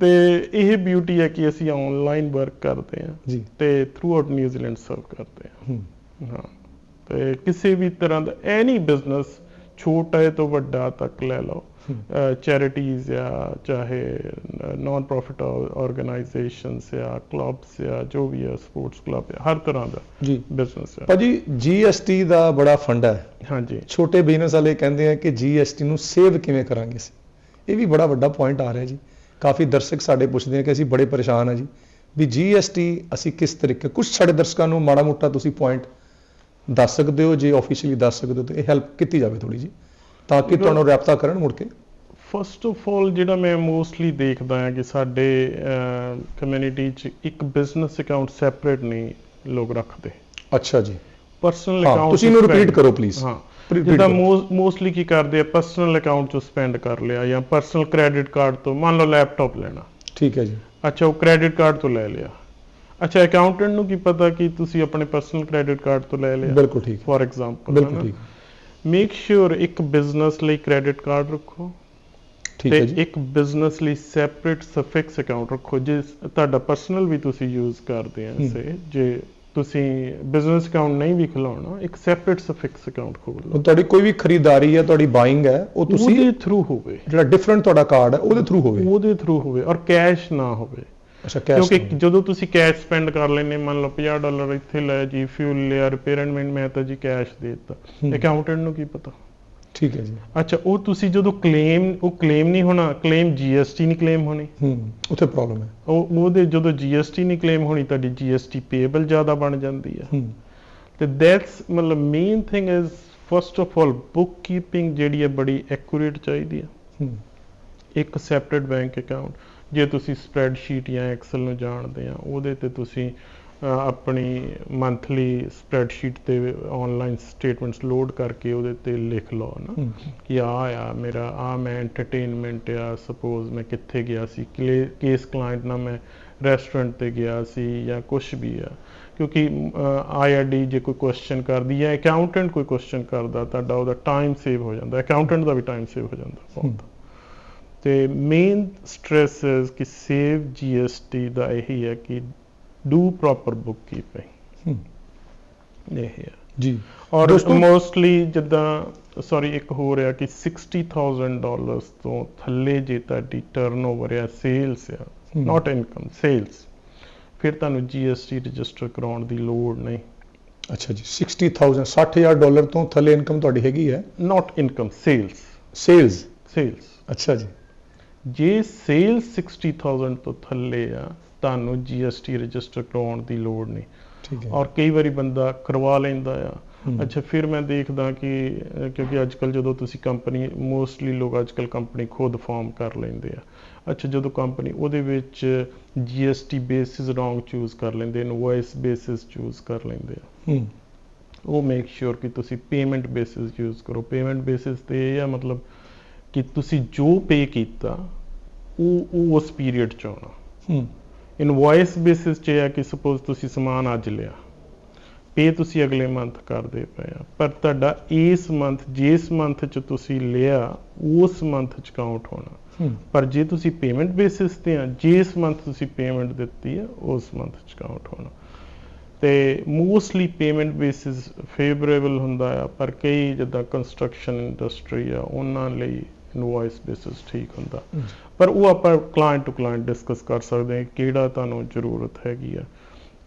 ਤੇ ਇਹ ਬਿਊਟੀ ਹੈ ਕਿ ਅਸੀਂ ਆਨਲਾਈਨ ਵਰਕ ਕਰਦੇ ਹਾਂ ਜੀ। ਤੇ ਥਰੂ ਆਊਟ ਨਿਊਜ਼ੀਲੈਂਡ ਸਰਵ ਕਰਦੇ ਹੂੰ। ਹਾਂ ਤੇ ਕਿਸੇ ਵੀ ਤਰ੍ਹਾਂ ਦਾ ਐਨੀ ਬਿਜ਼ਨਸ ਛੋਟਾ ਹੈ ਤੋਂ ਵੱਡਾ ਤੱਕ ਲੈ ਲਓ। ਚੈਰਿਟੀਜ਼ ਜਾਂ ਚਾਹੇ ਨਾਨ ਪ੍ਰੋਫਿਟ ਆਰਗੇਨਾਈਜੇਸ਼ਨਸ ਜਾਂ ਕਲੱਬਸ ਜਾਂ ਜੋ ਵੀ ਹੈ ਸਪੋਰਟਸ ਕਲੱਬ ਹਰ ਤਰ੍ਹਾਂ ਦਾ ਜੀ। ਬਿਜ਼ਨਸ ਹੈ। ਭਾਜੀ ਜੀਐਸਟੀ ਦਾ ਬੜਾ ਫੰਡਾ ਹੈ। ਹਾਂਜੀ। ਛੋਟੇ ਬਿਜ਼ਨਸ ਵਾਲੇ ਕਹਿੰਦੇ ਆ ਕਿ ਜੀਐਸਟੀ ਨੂੰ ਸੇਵ ਕਿਵੇਂ ਕਰਾਂਗੇ ਅਸੀਂ? ਇਹ ਵੀ ਬੜਾ ਵੱਡਾ ਪੁਆਇੰਟ ਆ ਰਿਹਾ ਜੀ। ਕਾਫੀ ਦਰਸ਼ਕ ਸਾਡੇ ਪੁੱਛਦੇ ਆ ਕਿ ਅਸੀਂ ਬੜੇ ਪਰੇਸ਼ਾਨ ਆ ਜੀ। ਵੀ ਜੀਐਸਟੀ ਅਸੀਂ ਕਿਸ ਤਰੀਕੇ ਕੁਝ ਸਾਡੇ ਦਰਸ਼ਕਾਂ ਨੂੰ ਮਾੜਾ ਮੋਟਾ ਤੁਸੀਂ ਪੁਆਇੰਟ ਦੱਸ ਸਕਦੇ ਹੋ ਜੇ ਆਫੀਸ਼ੀਅਲੀ ਦੱਸ ਸਕਦੇ ਹੋ ਤਾਂ ਇਹ ਹੈਲਪ ਕੀਤੀ ਜਾਵੇ ਥੋੜੀ ਜੀ ਤਾਂ ਕਿ ਤੁਹਾਨੂੰ ਰਾਬਤਾ ਕਰਨ ਮੁੜ ਕੇ। ਫਸਟ ਆਫ ਆਲ ਜਿਹੜਾ ਮੈਂ ਮੋਸਟਲੀ ਦੇਖਦਾ ਹਾਂ ਕਿ ਸਾਡੇ ਕਮਿਊਨਿਟੀ 'ਚ ਇੱਕ ਬਿਜ਼ਨਸ ਅਕਾਊਂਟ ਸੈਪਰੇਟ ਨਹੀਂ ਲੋਕ ਰੱਖਦੇ। ਅੱਛਾ ਜੀ। ਪਰਸਨਲ ਅਕਾਊਂਟ ਤੁਸੀਂ ਇਹਨੂੰ ਰਿਪੀਟ ਕਰੋ ਪਲੀਜ਼ ਹਾਂ ਜਿੱਦਾਂ। ਮੋਸਟਲੀ ਕੀ ਕਰਦੇ ਆ ਪਰਸਨਲ ਅਕਾਊਂਟ ਚੋਂ ਸਪੈਂਡ ਕਰ ਲਿਆ ਜਾਂ ਪਰਸਨਲ ਕ੍ਰੈਡਿਟ ਕਾਰਡ ਤੋਂ ਮੰਨ ਲਓ ਲੈਪਟਾਪ ਲੈਣਾ। ਠੀਕ ਹੈ ਜੀ। ਅੱਛਾ ਉਹ ਕ੍ਰੈਡਿਟ ਕਾਰਡ ਤੋਂ ਲੈ ਲਿਆ। ਅੱਛਾ ਅਕਾਊਂਟੈਂਟ ਨੂੰ ਕੀ ਪਤਾ ਕਿ ਤੁਸੀਂ ਆਪਣੇ ਪਰਸਨਲ ਕ੍ਰੈਡਿਟ ਕਾਰਡ ਤੋਂ ਲੈ ਲਿਆ? ਬਿਲਕੁਲ ਠੀਕ। ਫੋਰ ਐਗਜ਼ਾਮਪਲ ਬਿਲਕੁਲ ਠੀਕ। ਮੇਕ ਸ਼ੋਰ ਇੱਕ ਬਿਜ਼ਨਸ ਲਈ ਕ੍ਰੈਡਿਟ ਕਾਰਡ ਰੱਖੋ। ਠੀਕ ਹੈ ਤੇ ਜੀ। ਇੱਕ ਬਿਜ਼ਨਸ ਲਈ ਸੈਪਰੇਟ ਸਫਿਕਸ ਅਕਾਊਂਟ ਰੱਖੋ ਜੇ ਤੁਹਾਡਾ ਪਰਸਨਲ ਵੀ ਤੁਸੀਂ ਯੂਜ਼ ਕਰਦੇ ਆ। ਸੇ ਜੇ ਤੁਸੀਂ ਬਿਜ਼ਨਸ ਅਕਾਊਂਟ ਨਹੀਂ ਵੀ ਖੁਲਾਉਣਾ ਇੱਕ ਸੈਪਰੇਟ ਸਫਿਕਸ ਅਕਾਊਂਟ ਖੋਲ ਲਓ। ਤੁਹਾਡੀ ਕੋਈ ਵੀ ਖਰੀਦਦਾਰੀ ਹੈ ਤੁਹਾਡੀ ਬਾਇੰਗ ਹੈ ਉਹ ਤੁਸੀਂ ਉਹਦੇ ਥਰੂ ਹੋਵੇ। ਜਿਹੜਾ ਡਿਫਰੈਂਟ ਤੁਹਾਡਾ ਕਾਰਡ ਹੈ ਉਹਦੇ ਥਰੂ ਹੋਵੇ। ਉਹਦੇ ਥਰੂ ਹੋਵੇ ਔਰ ਕੈਸ਼ ਨਾ ਹੋਵੇ। ਅੱਛਾ ਕੈਸ਼ ਕਿਉਂਕਿ ਜਦੋਂ ਤੁਸੀਂ ਕੈਸ਼ ਸਪੈਂਡ ਕਰ ਲੈਨੇ ਮੰਨ ਲਓ 50 ਡਾਲਰ ਇੱਥੇ ਲੈ ਜੀ ਫਿਊਲ ਲਿਆ ਰਿਪੇਅਰ ਐਂਡ ਮੈਂ ਤਾਂ ਜੀ ਕੈਸ਼ ਦੇ ਦਿੱਤਾ। ਅਕਾਊਂਟੈਂਟ ਨੂੰ ਕੀ ਪਤਾ? ਠੀਕ ਹੈ ਜੀ। ਅੱਛਾ ਉਹ ਤੁਸੀਂ ਜਦੋਂ ਕਲੇਮ ਉਹ ਕਲੇਮ ਨਹੀਂ ਹੋਣਾ ਕਲੇਮ ਜੀਐਸਟੀ ਨਹੀਂ ਕਲੇਮ ਹੋਣੀ। ਹੂੰ ਉੱਥੇ ਪ੍ਰੋਬਲਮ ਹੈ। ਉਹ ਉਹਦੇ ਜਦੋਂ ਜੀਐਸਟੀ ਨਹੀਂ ਕਲੇਮ ਹੋਣੀ ਤੁਹਾਡੀ ਜੀਐਸਟੀ ਪੇਬਲ ਜ਼ਿਆਦਾ ਬਣ ਜਾਂਦੀ ਹੈ। ਹੂੰ। ਤੇ ਦੈਟਸ ਮਤਲਬ main thing is first of all bookkeeping ਜਿਹੜੀ ਹੈ ਬੜੀ ਐਕੂਰੇਟ ਚਾਹੀਦੀ ਹੈ। ਹੂੰ। ਇੱਕ ਸੈਪਰੇਟ ਬੈਂਕ ਅਕਾਊਂਟ ਜੇ ਤੁਸੀਂ ਸਪਰੈਡਸ਼ੀਟ ਜਾਂ ਐਕਸਲ ਨੂੰ ਜਾਣਦੇ ਆ ਉਹਦੇ ਤੇ ਤੁਸੀਂ ਆਪਣੀ ਮੰਥਲੀ ਸਪਰੈਡਸ਼ੀਟ ਤੇ ਆਨਲਾਈਨ ਸਟੇਟਮੈਂਟਸ ਲੋਡ ਕਰਕੇ ਉਹਦੇ ਤੇ ਲਿਖ ਲਓ ਨਾ ਕਿ ਆ ਆ ਮੇਰਾ ਆ ਮੈਂ ਐਂਟਰਟੇਨਮੈਂਟ ਆ ਸਪੋਜ਼ ਮੈਂ ਕਿੱਥੇ ਗਿਆ ਸੀ ਕੇਸ ਕਲਾਇੰਟ ਨਾਲ ਮੈਂ ਰੈਸਟੋਰੈਂਟ ਤੇ ਗਿਆ ਸੀ ਜਾਂ ਕੁਝ ਵੀ ਆ। ਕਿਉਂਕਿ ਆਈਆਰਡੀ ਜੇ ਕੋਈ ਕੁਐਸਚਨ ਕਰਦੀ ਹੈ ਅਕਾਊਂਟੈਂਟ ਕੋਈ ਕੁਐਸਚਨ ਕਰਦਾ ਤੁਹਾਡਾ ਉਹਦਾ ਟਾਈਮ ਸੇਵ ਹੋ ਜਾਂਦਾ ਅਕਾਊਂਟੈਂਟ ਦਾ ਵੀ ਟਾਈਮ ਸੇਵ ਹੋ ਜਾਂਦਾ ਬਹੁਤ। ਤੇ ਮੇਨ ਸਟ੍ਰੈਸ ਹੈ ਕਿ ਸੇਵ ਜੀਐਸਟੀ ਦਾ ਇਹੀ ਹੈ ਕਿ ਡੂ ਪ੍ਰੋਪਰ ਬੁੱਕ ਕੀਪਿੰਗ ਹੂੰ। ਇਹ ਹੈ। ਜੀ। ਔਰ ਮੋਸਟਲੀ ਜਿੱਦਾਂ ਸੌਰੀ ਇੱਕ ਹੋ ਰਿਹਾ ਕਿ 60000 ਡਾਲਰਸ ਤੋਂ ਥੱਲੇ ਜੇ ਤੁਹਾਡੀ ਟਰਨਓਵਰ ਆ ਸੇਲਸ ਆ ਹੂੰ। ਨਾਟ ਇਨਕਮ ਸੇਲਸ ਫਿਰ ਤੁਹਾਨੂੰ ਜੀਐਸਟੀ ਰਜਿਸਟਰ ਕਰਾਉਣ ਦੀ ਲੋੜ ਨਹੀਂ। ਅੱਛਾ ਜੀ 60000 60000 ਡਾਲਰ ਤੋਂ ਥੱਲੇ ਇਨਕਮ ਤੁਹਾਡੀ ਹੈਗੀ ਹੈ? Not income sales sales sales ਅੱਛਾ ਜੀ। ਜੇ ਸੇਲਸ 60000 ਤੋਂ ਥੱਲੇ ਆ ਤੁਹਾਨੂੰ ਜੀਐਸਟੀ ਰਜਿਸਟਰ ਕਰਾਉਣ ਦੀ ਲੋੜ ਨਹੀਂ। ਠੀਕ ਹੈ। ਔਰ ਕਈ ਵਾਰੀ ਬੰਦਾ ਕਰਵਾ ਲੈਂਦਾ ਆ। ਅੱਛਾ ਫਿਰ ਮੈਂ ਦੇਖਦਾ ਕਿ ਕਿਉਂਕਿ ਅੱਜ ਕੱਲ ਜਦੋਂ ਤੁਸੀਂ ਕੰਪਨੀ ਮੋਸਟਲੀ ਲੋਕ ਅੱਜ ਕੱਲ ਕੰਪਨੀ ਖੁਦ ਫਾਰਮ ਕਰ ਲੈਂਦੇ ਆ। ਅੱਛਾ ਜਦੋਂ ਕੰਪਨੀ ਉਹਦੇ ਵਿੱਚ ਜੀਐਸਟੀ ਬੇਸਿਸ ਰੋਂਗ ਚੂਜ਼ ਕਰ ਲੈਂਦੇ ਇਨਵੋਇਸ ਬੇਸਿਸ ਚੂਜ਼ ਕਰ ਲੈਂਦੇ ਆ। ਹੂੰ। ਉਹ ਮੇਕ ਸ਼ੋਰ ਕਿ ਤੁਸੀਂ ਪੇਮੈਂਟ ਬੇਸਿਸ ਯੂਜ਼ ਕਰੋ। ਪੇਮੈਂਟ ਬੇਸਿਸ ਤੇ ਇਹ ਆ ਮਤਲਬ ਕਿ ਤੁਸੀਂ ਜੋ ਪੇ ਕੀਤਾ ਉਹ ਉਹ ਉਸ ਪੀਰੀਅਡ ਚ ਆਉਣਾ। ਹੂੰ। ਇਨਵੋਇਸ ਬੇਸਿਸ ਇਹ ਹੈ ਕਿ ਸਪੋਜ਼ ਤੁਸੀਂ ਸਮਾਨ ਅੱਜ ਲਿਆ ਪੇ ਤੁਸੀਂ ਅਗਲੇ ਮੰਥ ਕਰਦੇ ਪਏ ਆ ਪਰ ਤੁਹਾਡਾ ਇਸ ਮੰਥ ਜਿਸ ਮੰਥ 'ਚ ਤੁਸੀਂ ਲਿਆ ਉਸ ਮੰਥ 'ਚ ਕਾਊਂਟ ਹੋਣਾ। ਪਰ ਜੇ ਤੁਸੀਂ ਪੇਮੈਂਟ ਬੇਸਿਸ ਤੇ ਆ ਜਿਸ ਮੰਥ ਤੁਸੀਂ ਪੇਮੈਂਟ ਦਿੱਤੀ ਆ ਉਸ ਮੰਥ 'ਚ ਕਾਊਂਟ ਹੋਣਾ। ਤੇ ਮੋਸਟਲੀ ਪੇਮੈਂਟ ਬੇਸਿਸ ਫੇਵਰੇਬਲ ਹੁੰਦਾ ਆ ਪਰ ਕਈ ਜਿੱਦਾਂ ਕੰਸਟਰਕਸ਼ਨ ਇੰਡਸਟਰੀ ਆ ਉਹਨਾਂ ਲਈ ਇਨਵੋਇਸ ਬੇਸਿਸ ਠੀਕ ਹੁੰਦਾ। ਪਰ ਉਹ ਆਪਾਂ ਕਲਾਇੰਟ ਟੂ ਕਲਾਇੰਟ ਡਿਸਕਸ ਕਰ ਸਕਦੇ ਹਾਂ ਕਿਹੜਾ ਤੁਹਾਨੂੰ ਜ਼ਰੂਰਤ ਹੈਗੀ ਆ।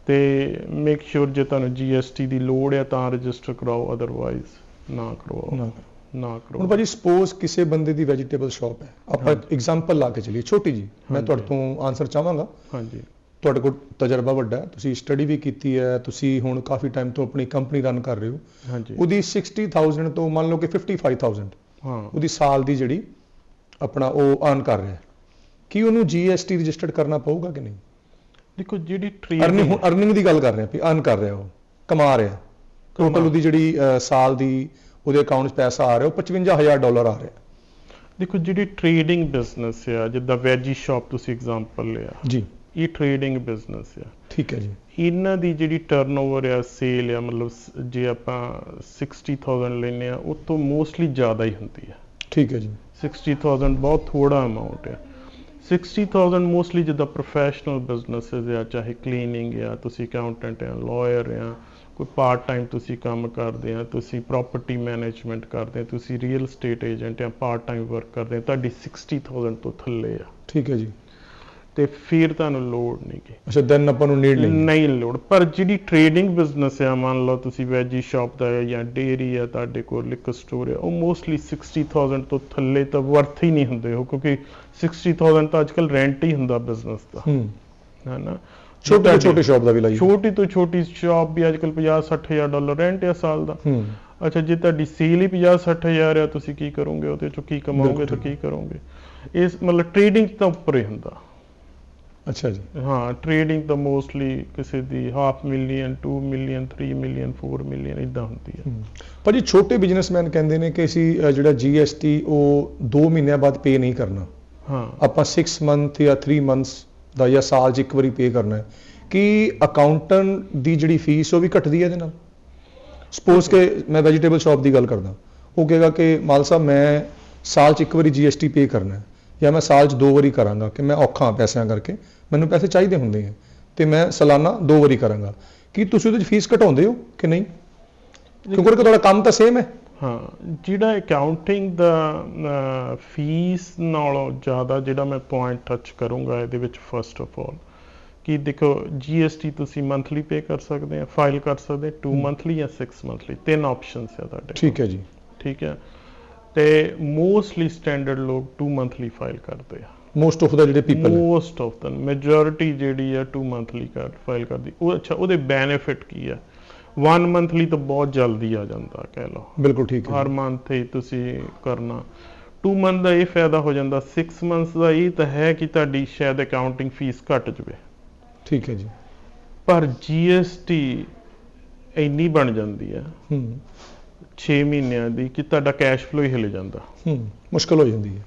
ਤੇ ਮੇਕ ਸ਼ੋਰ ਜੇ ਤੁਹਾਨੂੰ GST ਦੀ ਲੋੜ ਹੈ ਤਾਂ ਰਜਿਸਟਰ ਕਰਾਓ ਅਦਰਵਾਈਜ਼ ਨਾ ਕਰਵਾਓ। ਨਾ। ਨਾ ਹੁਣ ਭਾਜੀ ਸਪੋਜ਼ ਕਿਸੇ ਬੰਦੇ ਦੀ ਵੈਜੀਟੇਬਲ ਸ਼ਾਪ ਹੈ। ਆਪਾਂ। ਐਗਜ਼ਾਮਪਲ ਲਾ ਕੇ ਚੱਲੀਏ ਛੋਟੀ ਜੀ ਮੈਂ। ਤੁਹਾਡੇ ਤੋਂ ਆਨਸਰ ਚਾਹਾਂਗਾ। ਹਾਂਜੀ। ਤੁਹਾਡੇ ਕੋਲ ਤਜਰਬਾ ਵੱਡਾ ਹੈ। ਤੁਸੀਂ ਸਟੱਡੀ ਵੀ ਕੀਤੀ ਹੈ। ਤੁਸੀਂ ਹੁਣ ਕਾਫੀ ਟਾਈਮ ਤੋਂ ਆਪਣੀ ਕੰਪਨੀ ਰਨ ਕਰ ਰਹੇ ਹੋ। ਹਾਂਜੀ। ਉਹਦੀ 60000 ਤੋਂ ਮੰਨ ਲਓ ਕਿ 55000 ਹਾਂ। ਉਹਦੀ ਸਾਲ ਦੀ ਜਿਹੜੀ ਆਪਣਾ ਉਹ ਅਰਨ ਕਰ ਰਿਹਾ। ਕੀ ਉਹਨੂੰ GST ਰਜਿਸਟਰਡ ਕਰਨਾ ਪਊਗਾ ਕਿ ਨਹੀਂ? ਦੇਖੋ ਜਿਹੜੀ ਅਰਨਿੰਗ ਟ੍ਰੇਡ ਹੁਣ ਅਰਨਿੰਗ ਦੀ ਗੱਲ ਕਰ ਰਹੇ ਵੀ ਅਰਨ ਕਰ ਰਿਹਾ ਉਹ ਕਮਾ ਰਿਹਾ। ਟੋਟਲ। ਉਹਦੀ ਜਿਹੜੀ ਸਾਲ ਦੀ ਉਹਦੇ ਅਕਾਊਂਟ 'ਚ ਪੈਸਾ ਆ ਰਿਹਾ ਉਹ 55000 ਡਾਲਰ ਆ ਰਿਹਾ। ਦੇਖੋ ਜਿਹੜੀ ਟ੍ਰੇਡਿੰਗ ਬਿਜ਼ਨਸ ਆ ਜਿੱਦਾਂ ਵੈਜੀ ਸ਼ਾਪ ਤੁਸੀਂ ਐਗਜ਼ਾਮਪਲ ਲਿਆ। ਜੀ। ਇਹ ਟ੍ਰੇਡਿੰਗ ਬਿਜ਼ਨਸ ਆ। ਠੀਕ ਹੈ ਜੀ। ਇਹਨਾਂ ਦੀ ਜਿਹੜੀ ਟਰਨਓਵਰ ਆ ਸੇਲ ਆ ਮਤਲਬ ਜੇ ਆਪਾਂ 60000 ਲੈਨੇ ਆ ਉਹ ਤੋਂ ਮੋਸਟਲੀ ਜ਼ਿਆਦਾ ਹੀ ਹੁੰਦੀ ਆ। ਠੀਕ ਹੈ ਜੀ। 60000 ਬਹੁਤ ਥੋੜਾ ਅਮਾਉਂਟ ਹੈ 60000 ਮੋਸਟਲੀ ਜਿੱਦਾਂ ਪ੍ਰੋਫੈਸ਼ਨਲ ਬਿਜ਼ਨੈਸਸ ਆ ਚਾਹੇ ਕਲੀਨਿੰਗ ਆ ਤੁਸੀਂ ਅਕਾਊਂਟੈਂਟ ਆ ਲਾਇਰ ਆ ਕੋਈ ਪਾਰਟ ਟਾਈਮ ਤੁਸੀਂ ਕੰਮ ਕਰਦੇ ਆ ਤੁਸੀਂ ਪ੍ਰਾਪਰਟੀ ਮੈਨੇਜਮੈਂਟ ਕਰਦੇ ਆ ਤੁਸੀਂ ਰੀਅਲ ਏਸਟੇਟ ਏਜੰਟ ਆ ਪਾਰਟ ਟਾਈਮ ਵਰਕ ਕਰਦੇ ਆ ਤੁਹਾਡੀ 60000 ਤੋਂ ਥੱਲੇ ਆ। ਠੀਕ ਹੈ ਜੀ। ਤੇ ਫਿਰ ਤੁਹਾਨੂੰ ਲੋੜ ਨਹੀਂ ਗੀ। ਅੱਛਾ ਦੈਨ ਆਪਾਂ ਨੂੰ ਨੀਡ ਨਹੀਂ ਨਹੀਂ ਲੋੜ। ਪਰ ਜਿਹੜੀ ਟ੍ਰੇਡਿੰਗ ਬਿਜ਼ਨਸ ਆ ਮੰਨ ਲਓ ਤੁਸੀਂ ਵੈਜੀ ਸ਼ਾਪ ਦਾ ਜਾਂ ਡੇਰੀ ਆ ਤੁਹਾਡੇ ਕੋਲ ਲਿਕਰ ਸਟੋਰ ਹੈ ਉਹ ਮੋਸਟਲੀ 60000 ਤੋਂ ਥੱਲੇ ਤਾਂ ਵਰਥ ਹੀ ਨਹੀਂ ਹੁੰਦੇ ਉਹ ਕਿਉਂਕਿ 60000 ਤਾਂ ਅੱਜਕੱਲ ਰੈਂਟ ਹੀ ਹੁੰਦਾ ਬਿਜ਼ਨਸ ਦਾ। ਹੂੰ। ਹੈ ਨਾ? ਛੋਟੇ ਤੋਂ ਛੋਟੇ ਸ਼ਾਪ ਦਾ ਵੀ ਲਾਈ ਛੋਟੀ ਤੋਂ ਛੋਟੀ ਸ਼ਾਪ ਵੀ ਅੱਜਕੱਲ 50 60000 ਡਾਲਰ ਰੈਂਟ ਹੈ ਸਾਲ ਦਾ। ਹੂੰ। ਅੱਛਾ ਜੇ ਤੁਹਾਡੀ ਸੇਲ ਹੀ 50 60000 ਆ ਤੁਸੀਂ ਕੀ ਕਰੋਗੇ? ਉਹਦੇ ਚੋਂ ਕੀ ਕਮਾਓਗੇ ਤਾਂ ਕੀ ਕਰੋਗੇ? ਇਸ ਮਤਲਬ ਟ੍ਰੇਡਿੰਗ ਤਾਂ ਉੱਪਰ ਹੀ ਹੁੰਦਾ। ਅੱਛਾ ਜੀ। ਹਾਂ ਟ੍ਰੇਡਿੰਗ ਤਾਂ ਮੋਸਟਲੀ ਕਿਸੇ ਦੀ half million 2 million 3 million 4 million ਇਦਾਂ ਹੁੰਦੀ ਹੈ। ਭਾਜੀ ਛੋਟੇ ਬਿਜ਼ਨਸਮੈਨ ਕਹਿੰਦੇ ਨੇ ਕਿ ਅਸੀਂ ਜਿਹੜਾ GST ਉਹ 2 ਮਹੀਨਿਆਂ ਬਾਅਦ ਪੇ ਨਹੀਂ ਕਰਨਾ। ਹਾਂ। ਆਪਾਂ 6 ਮੰਥ ਜਾਂ 3 ਮੰਥਸ ਦਾ ਜਾਂ ਸਾਲ 'ਚ ਇੱਕ ਵਾਰੀ ਪੇ ਕਰਨਾ ਹੈ। ਕਿ ਅਕਾਊਂਟੈਂਟ ਦੀ ਜਿਹੜੀ ਫੀਸ ਉਹ ਵੀ ਘਟਦੀ ਹੈ ਇਹਦੇ ਨਾਲ? ਸਪੋਜ਼ ਕਿ ਮੈਂ ਵੈਜੀਟੇਬਲ ਸ਼ਾਪ ਦੀ ਗੱਲ ਕਰਦਾ। ਉਹ ਕਹੇਗਾ ਕਿ ਮਾਲ ਸਾਹਿਬ ਮੈਂ ਸਾਲ 'ਚ ਇੱਕ ਵਾਰੀ GST ਪੇ ਕਰਨਾ ਹੈ। ਜਾਂ ਮੈਂ ਸਾਲ 'ਚ ਦੋ ਵਾਰੀ ਕਰਾਂਗਾ ਕਿ ਮੈਂ ਔਖਾ ਪੈਸਿਆਂ ਕਰਕੇ ਮੈਨੂੰ ਪੈਸੇ ਚਾਹੀਦੇ ਹੁੰਦੇ ਆ ਤੇ ਮੈਂ ਸਾਲਾਨਾ ਦੋ ਵਾਰੀ ਕਰਾਂਗਾ। ਕੀ ਤੁਸੀਂ ਉਹਦੇ 'ਚ ਫੀਸ ਘਟਾਉਂਦੇ ਹੋ ਕਿ ਨਹੀਂ? ਕਿਉਂਕਿ ਤੁਹਾਡਾ ਕੰਮ ਤਾਂ ਸੇਮ ਹੈ। ਹਾਂ ਜਿਹੜਾ ਅਕਾਊਂਟਿੰਗ ਦਾ ਫੀਸ ਨਾਲੋਂ ਜ਼ਿਆਦਾ ਜਿਹੜਾ ਮੈਂ ਪੁਆਇੰਟ ਟੱਚ ਕਰੂੰਗਾ ਇਹਦੇ ਵਿੱਚ ਫਸਟ ਆਫ ਆਲ ਕਿ ਦੇਖੋ GST ਤੁਸੀਂ ਮੰਥਲੀ ਪੇ ਕਰ ਸਕਦੇ ਆ ਫਾਈਲ ਕਰ ਸਕਦੇ 2 ਮੰਥਲੀ ਜਾਂ 6 ਮੰਥਲੀ ਤਿੰਨ ਆਪਸ਼ਨਸ ਆ ਤੁਹਾਡੇ ਠੀਕ ਹੈ ਜੀ। ਠੀਕ ਹੈ। ਤੇ ਮੋਸਟਲੀ ਸਟੈਂਡਰਡ ਲੋਕ 2 ਮੰਥਲੀ ਫਾਈਲ ਕਰਦੇ ਆ। ਮੋਸਟ ਆਫ ਦਾ ਜਿਹੜੇ people most of them majority ਜਿਹੜੀ ਆ 2 ਮੰਥਲੀ ਕਰ ਫਾਈਲ ਕਰਦੀ। ਉਹ ਅੱਛਾ ਉਹਦੇ ਬੈਨੀਫਿਟ ਕੀ ਆ? 1 ਮੰਥਲੀ ਤਾਂ ਬਹੁਤ ਜਲਦੀ ਆ ਜਾਂਦਾ ਕਹਿ ਲਓ। ਬਿਲਕੁਲ ਠੀਕ ਹੈ ਹਰ ਮੰਥ ਹੀ ਤੁਸੀਂ ਕਰਨਾ। 2 ਮੰਥ ਦਾ ਇਹ ਫਾਇਦਾ ਹੋ ਜਾਂਦਾ 6 ਮੰਥਸ ਦਾ ਇਹ ਤਾਂ ਹੈ ਕਿ ਤੁਹਾਡੀ ਸ਼ਾਇਦ ਅਕਾਊਂਟਿੰਗ ਫੀਸ ਘਟ ਜਵੇ। ਠੀਕ ਹੈ ਜੀ। ਪਰ GST ਇੰਨੀ ਬਣ ਜਾਂਦੀ ਹੈ ਹੂੰ। 6 ਮਹੀਨਿਆਂ ਦੀ ਕਿ ਤੁਹਾਡਾ ਕੈਸ਼ ਫਲੋ ਹੀ ਹਿਲ ਜਾਂਦਾ। ਹੂੰ ਮੁਸ਼ਕਲ ਹੋ ਜਾਂਦੀ ਹੈ।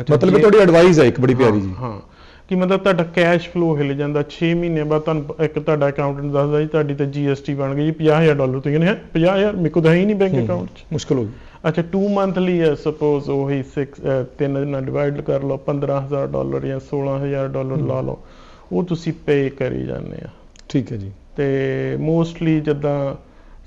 ਅੱਛਾ, ਮਤਲਬ ਤੁਹਾਡੀ ਐਡਵਾਈਸ ਹੈ ਇੱਕ ਬੜੀ ਪਿਆਰੀ ਜੀ। ਹਾਂ, ਕਿ ਮਤਲਬ ਤੁਹਾਡਾ ਕੈਸ਼ ਫਲੋ ਹਿਲ ਜਾਂਦਾ 6 ਮਹੀਨੇ ਬਾਅਦ ਤੁਹਾਨੂੰ ਇੱਕ ਤੁਹਾਡਾ ਅਕਾਊਂਟੈਂਟ ਦੱਸਦਾ ਜੀ ਤੁਹਾਡੀ ਤਾਂ GST ਬਣ ਗਈ ਜੀ 50000 ਡਾਲਰ ਤੁਸੀਂ ਕਹਿੰਦੇ ਹੈ 50000 ਮੇਰੇ ਕੋਲ ਤਾਂ ਹੈ ਹੀ ਨਹੀਂ ਬੈਂਕ ਅਕਾਊਂਟ 'ਚ। ਮੁਸ਼ਕਲ ਹੋ ਗਈ। ਅੱਛਾ 2 ਮੰਥਲੀ ਹੈ ਸਪੋਜ਼ ਉਹੀ 6 ਤਿੰਨ ਨਾਲ ਡਿਵਾਈਡ ਕਰ ਲਓ 15000 ਡਾਲਰ ਜਾਂ 16000 ਡਾਲਰ ਲਾ ਲਓ ਉਹ ਤੁਸੀਂ ਪੇ ਕਰੀ ਜਾਂਦੇ ਆ। ਠੀਕ ਹੈ ਜੀ। ਤੇ ਮੋਸਟਲੀ ਜਦਾਂ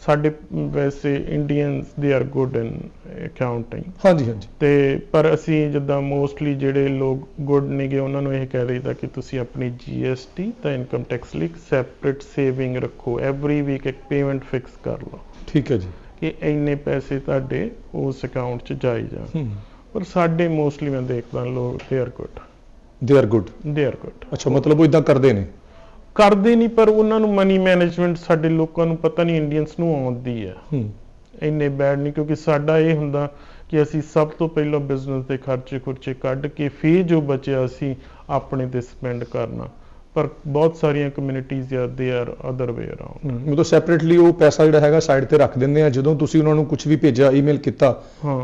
ਸਾਡੇ ਵੈਸੇ ਇੰਡੀਅਨਸ ਦੇ ਆਰ ਗੁੱਡ ਇਨ ਅਕਾਊਂਟਿੰਗ ਹਾਂਜੀ ਹਾਂਜੀ। ਤੇ ਪਰ ਅਸੀਂ ਜਿੱਦਾਂ ਮੋਸਟਲੀ ਜਿਹੜੇ ਲੋਕ ਗੁੱਡ ਨੇਗੇ ਉਹਨਾਂ ਨੂੰ ਇਹ ਕਹਿ ਦਈਦਾ ਕਿ ਤੁਸੀਂ ਆਪਣੀ GST ਤਾਂ ਇਨਕਮ ਟੈਕਸ ਲਈ ਸੈਪਰੇਟ ਸੇਵਿੰਗ ਰੱਖੋ। ਐਵਰੀ ਵੀਕ ਇੱਕ ਪੇਮੈਂਟ ਫਿਕਸ ਕਰ ਲਓ। ਠੀਕ ਹੈ ਜੀ। ਕਿ ਇੰਨੇ ਪੈਸੇ ਤੁਹਾਡੇ ਉਸ ਅਕਾਊਂਟ 'ਚ ਜਾਈ ਜਾਣ। ਪਰ ਸਾਡੇ ਮੋਸਟਲੀ ਮੈਂ ਦੇਖਦਾ ਲੋਕ they are good they are good they are good ਅੱਛਾ ਮਤਲਬ ਉਹ ਇਦਾਂ ਕਰਦੇ ਨੇ? ਕਰਦੇ ਨਹੀਂ ਪਰ ਉਹਨਾਂ ਨੂੰ ਮਨੀ ਮੈਨੇਜਮੈਂਟ ਸਾਡੇ ਲੋਕਾਂ ਨੂੰ ਪਤਾ ਨਹੀਂ ਇੰਡੀਅਨਸ ਨੂੰ ਆਉਂਦੀ ਹੈ। ਹੂੰ। ਇੰਨੇ ਬੈਡ ਨਹੀਂ ਕਿਉਂਕਿ ਸਾਡਾ ਇਹ ਹੁੰਦਾ ਕਿ ਅਸੀਂ ਸਭ ਤੋਂ ਪਹਿਲਾਂ ਬਿਜ਼ਨਸ ਦੇ ਖਰਚੇ ਖੁਰਚੇ ਕੱਢ ਕੇ ਫਿਰ ਜੋ ਬਚਿਆ ਅਸੀਂ ਆਪਣੇ ਤੇ ਸਪੈਂਡ ਕਰਨਾ। ਪਰ ਬਹੁਤ ਸਾਰੀਆਂ ਕਮਿਊਨਿਟੀਜ਼ ਆ they are other way around ਮਤਲਬ ਸੈਪਰੇਟਲੀ ਉਹ ਪੈਸਾ ਜਿਹੜਾ ਹੈਗਾ ਸਾਈਡ ਤੇ ਰੱਖ ਦਿੰਦੇ ਆ। ਜਦੋਂ ਤੁਸੀਂ ਉਹਨਾਂ ਨੂੰ ਕੁਝ ਵੀ ਭੇਜਿਆ ਈਮੇਲ ਕੀਤਾ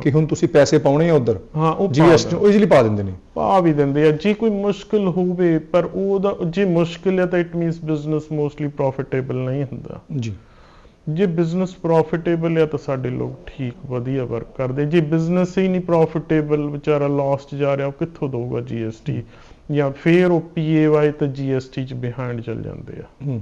ਕਿ ਹੁਣ ਤੁਸੀਂ ਪੈਸੇ ਪਾਉਣੇ ਆ ਉਧਰ ਹਾਂ ਉਹ ਉਹ ਇਜ਼ੀਲੀ ਪਾ ਦਿੰਦੇ ਨੇ। ਪਾ ਵੀ ਦਿੰਦੇ ਆ। ਜੇ ਕੋਈ ਮੁਸ਼ਕਲ ਹੋਵੇ ਪਰ ਉਹਦਾ ਜੇ ਮੁਸ਼ਕਲ ਹੈ ਤਾਂ it means business mostly profitable ਨਹੀਂ ਹੁੰਦਾ। ਜੀ। ਜੇ ਬਿਜ਼ਨਸ ਪ੍ਰੋਫਿਟੇਬਲ ਹੈ ਤਾਂ ਸਾਡੇ ਲੋਕ ਠੀਕ ਵਧੀਆ ਵਰਕ ਕਰਦੇ। ਜੇ ਬਿਜ਼ਨਸ ਹੀ ਨਹੀਂ ਪ੍ਰੋਫਿਟੇਬਲ ਵਿਚਾਰਾ ਲਾਸ 'ਚ ਜਾ ਰਿਹਾ ਉਹ ਕਿੱਥੋਂ ਦਊਗਾ GST ਜਾਂ ਫਿਰ ਉਹ PAY ਤੇ GST 'ਚ ਬਿਹਾਈਂਡ ਚੱਲ ਜਾਂਦੇ ਆ।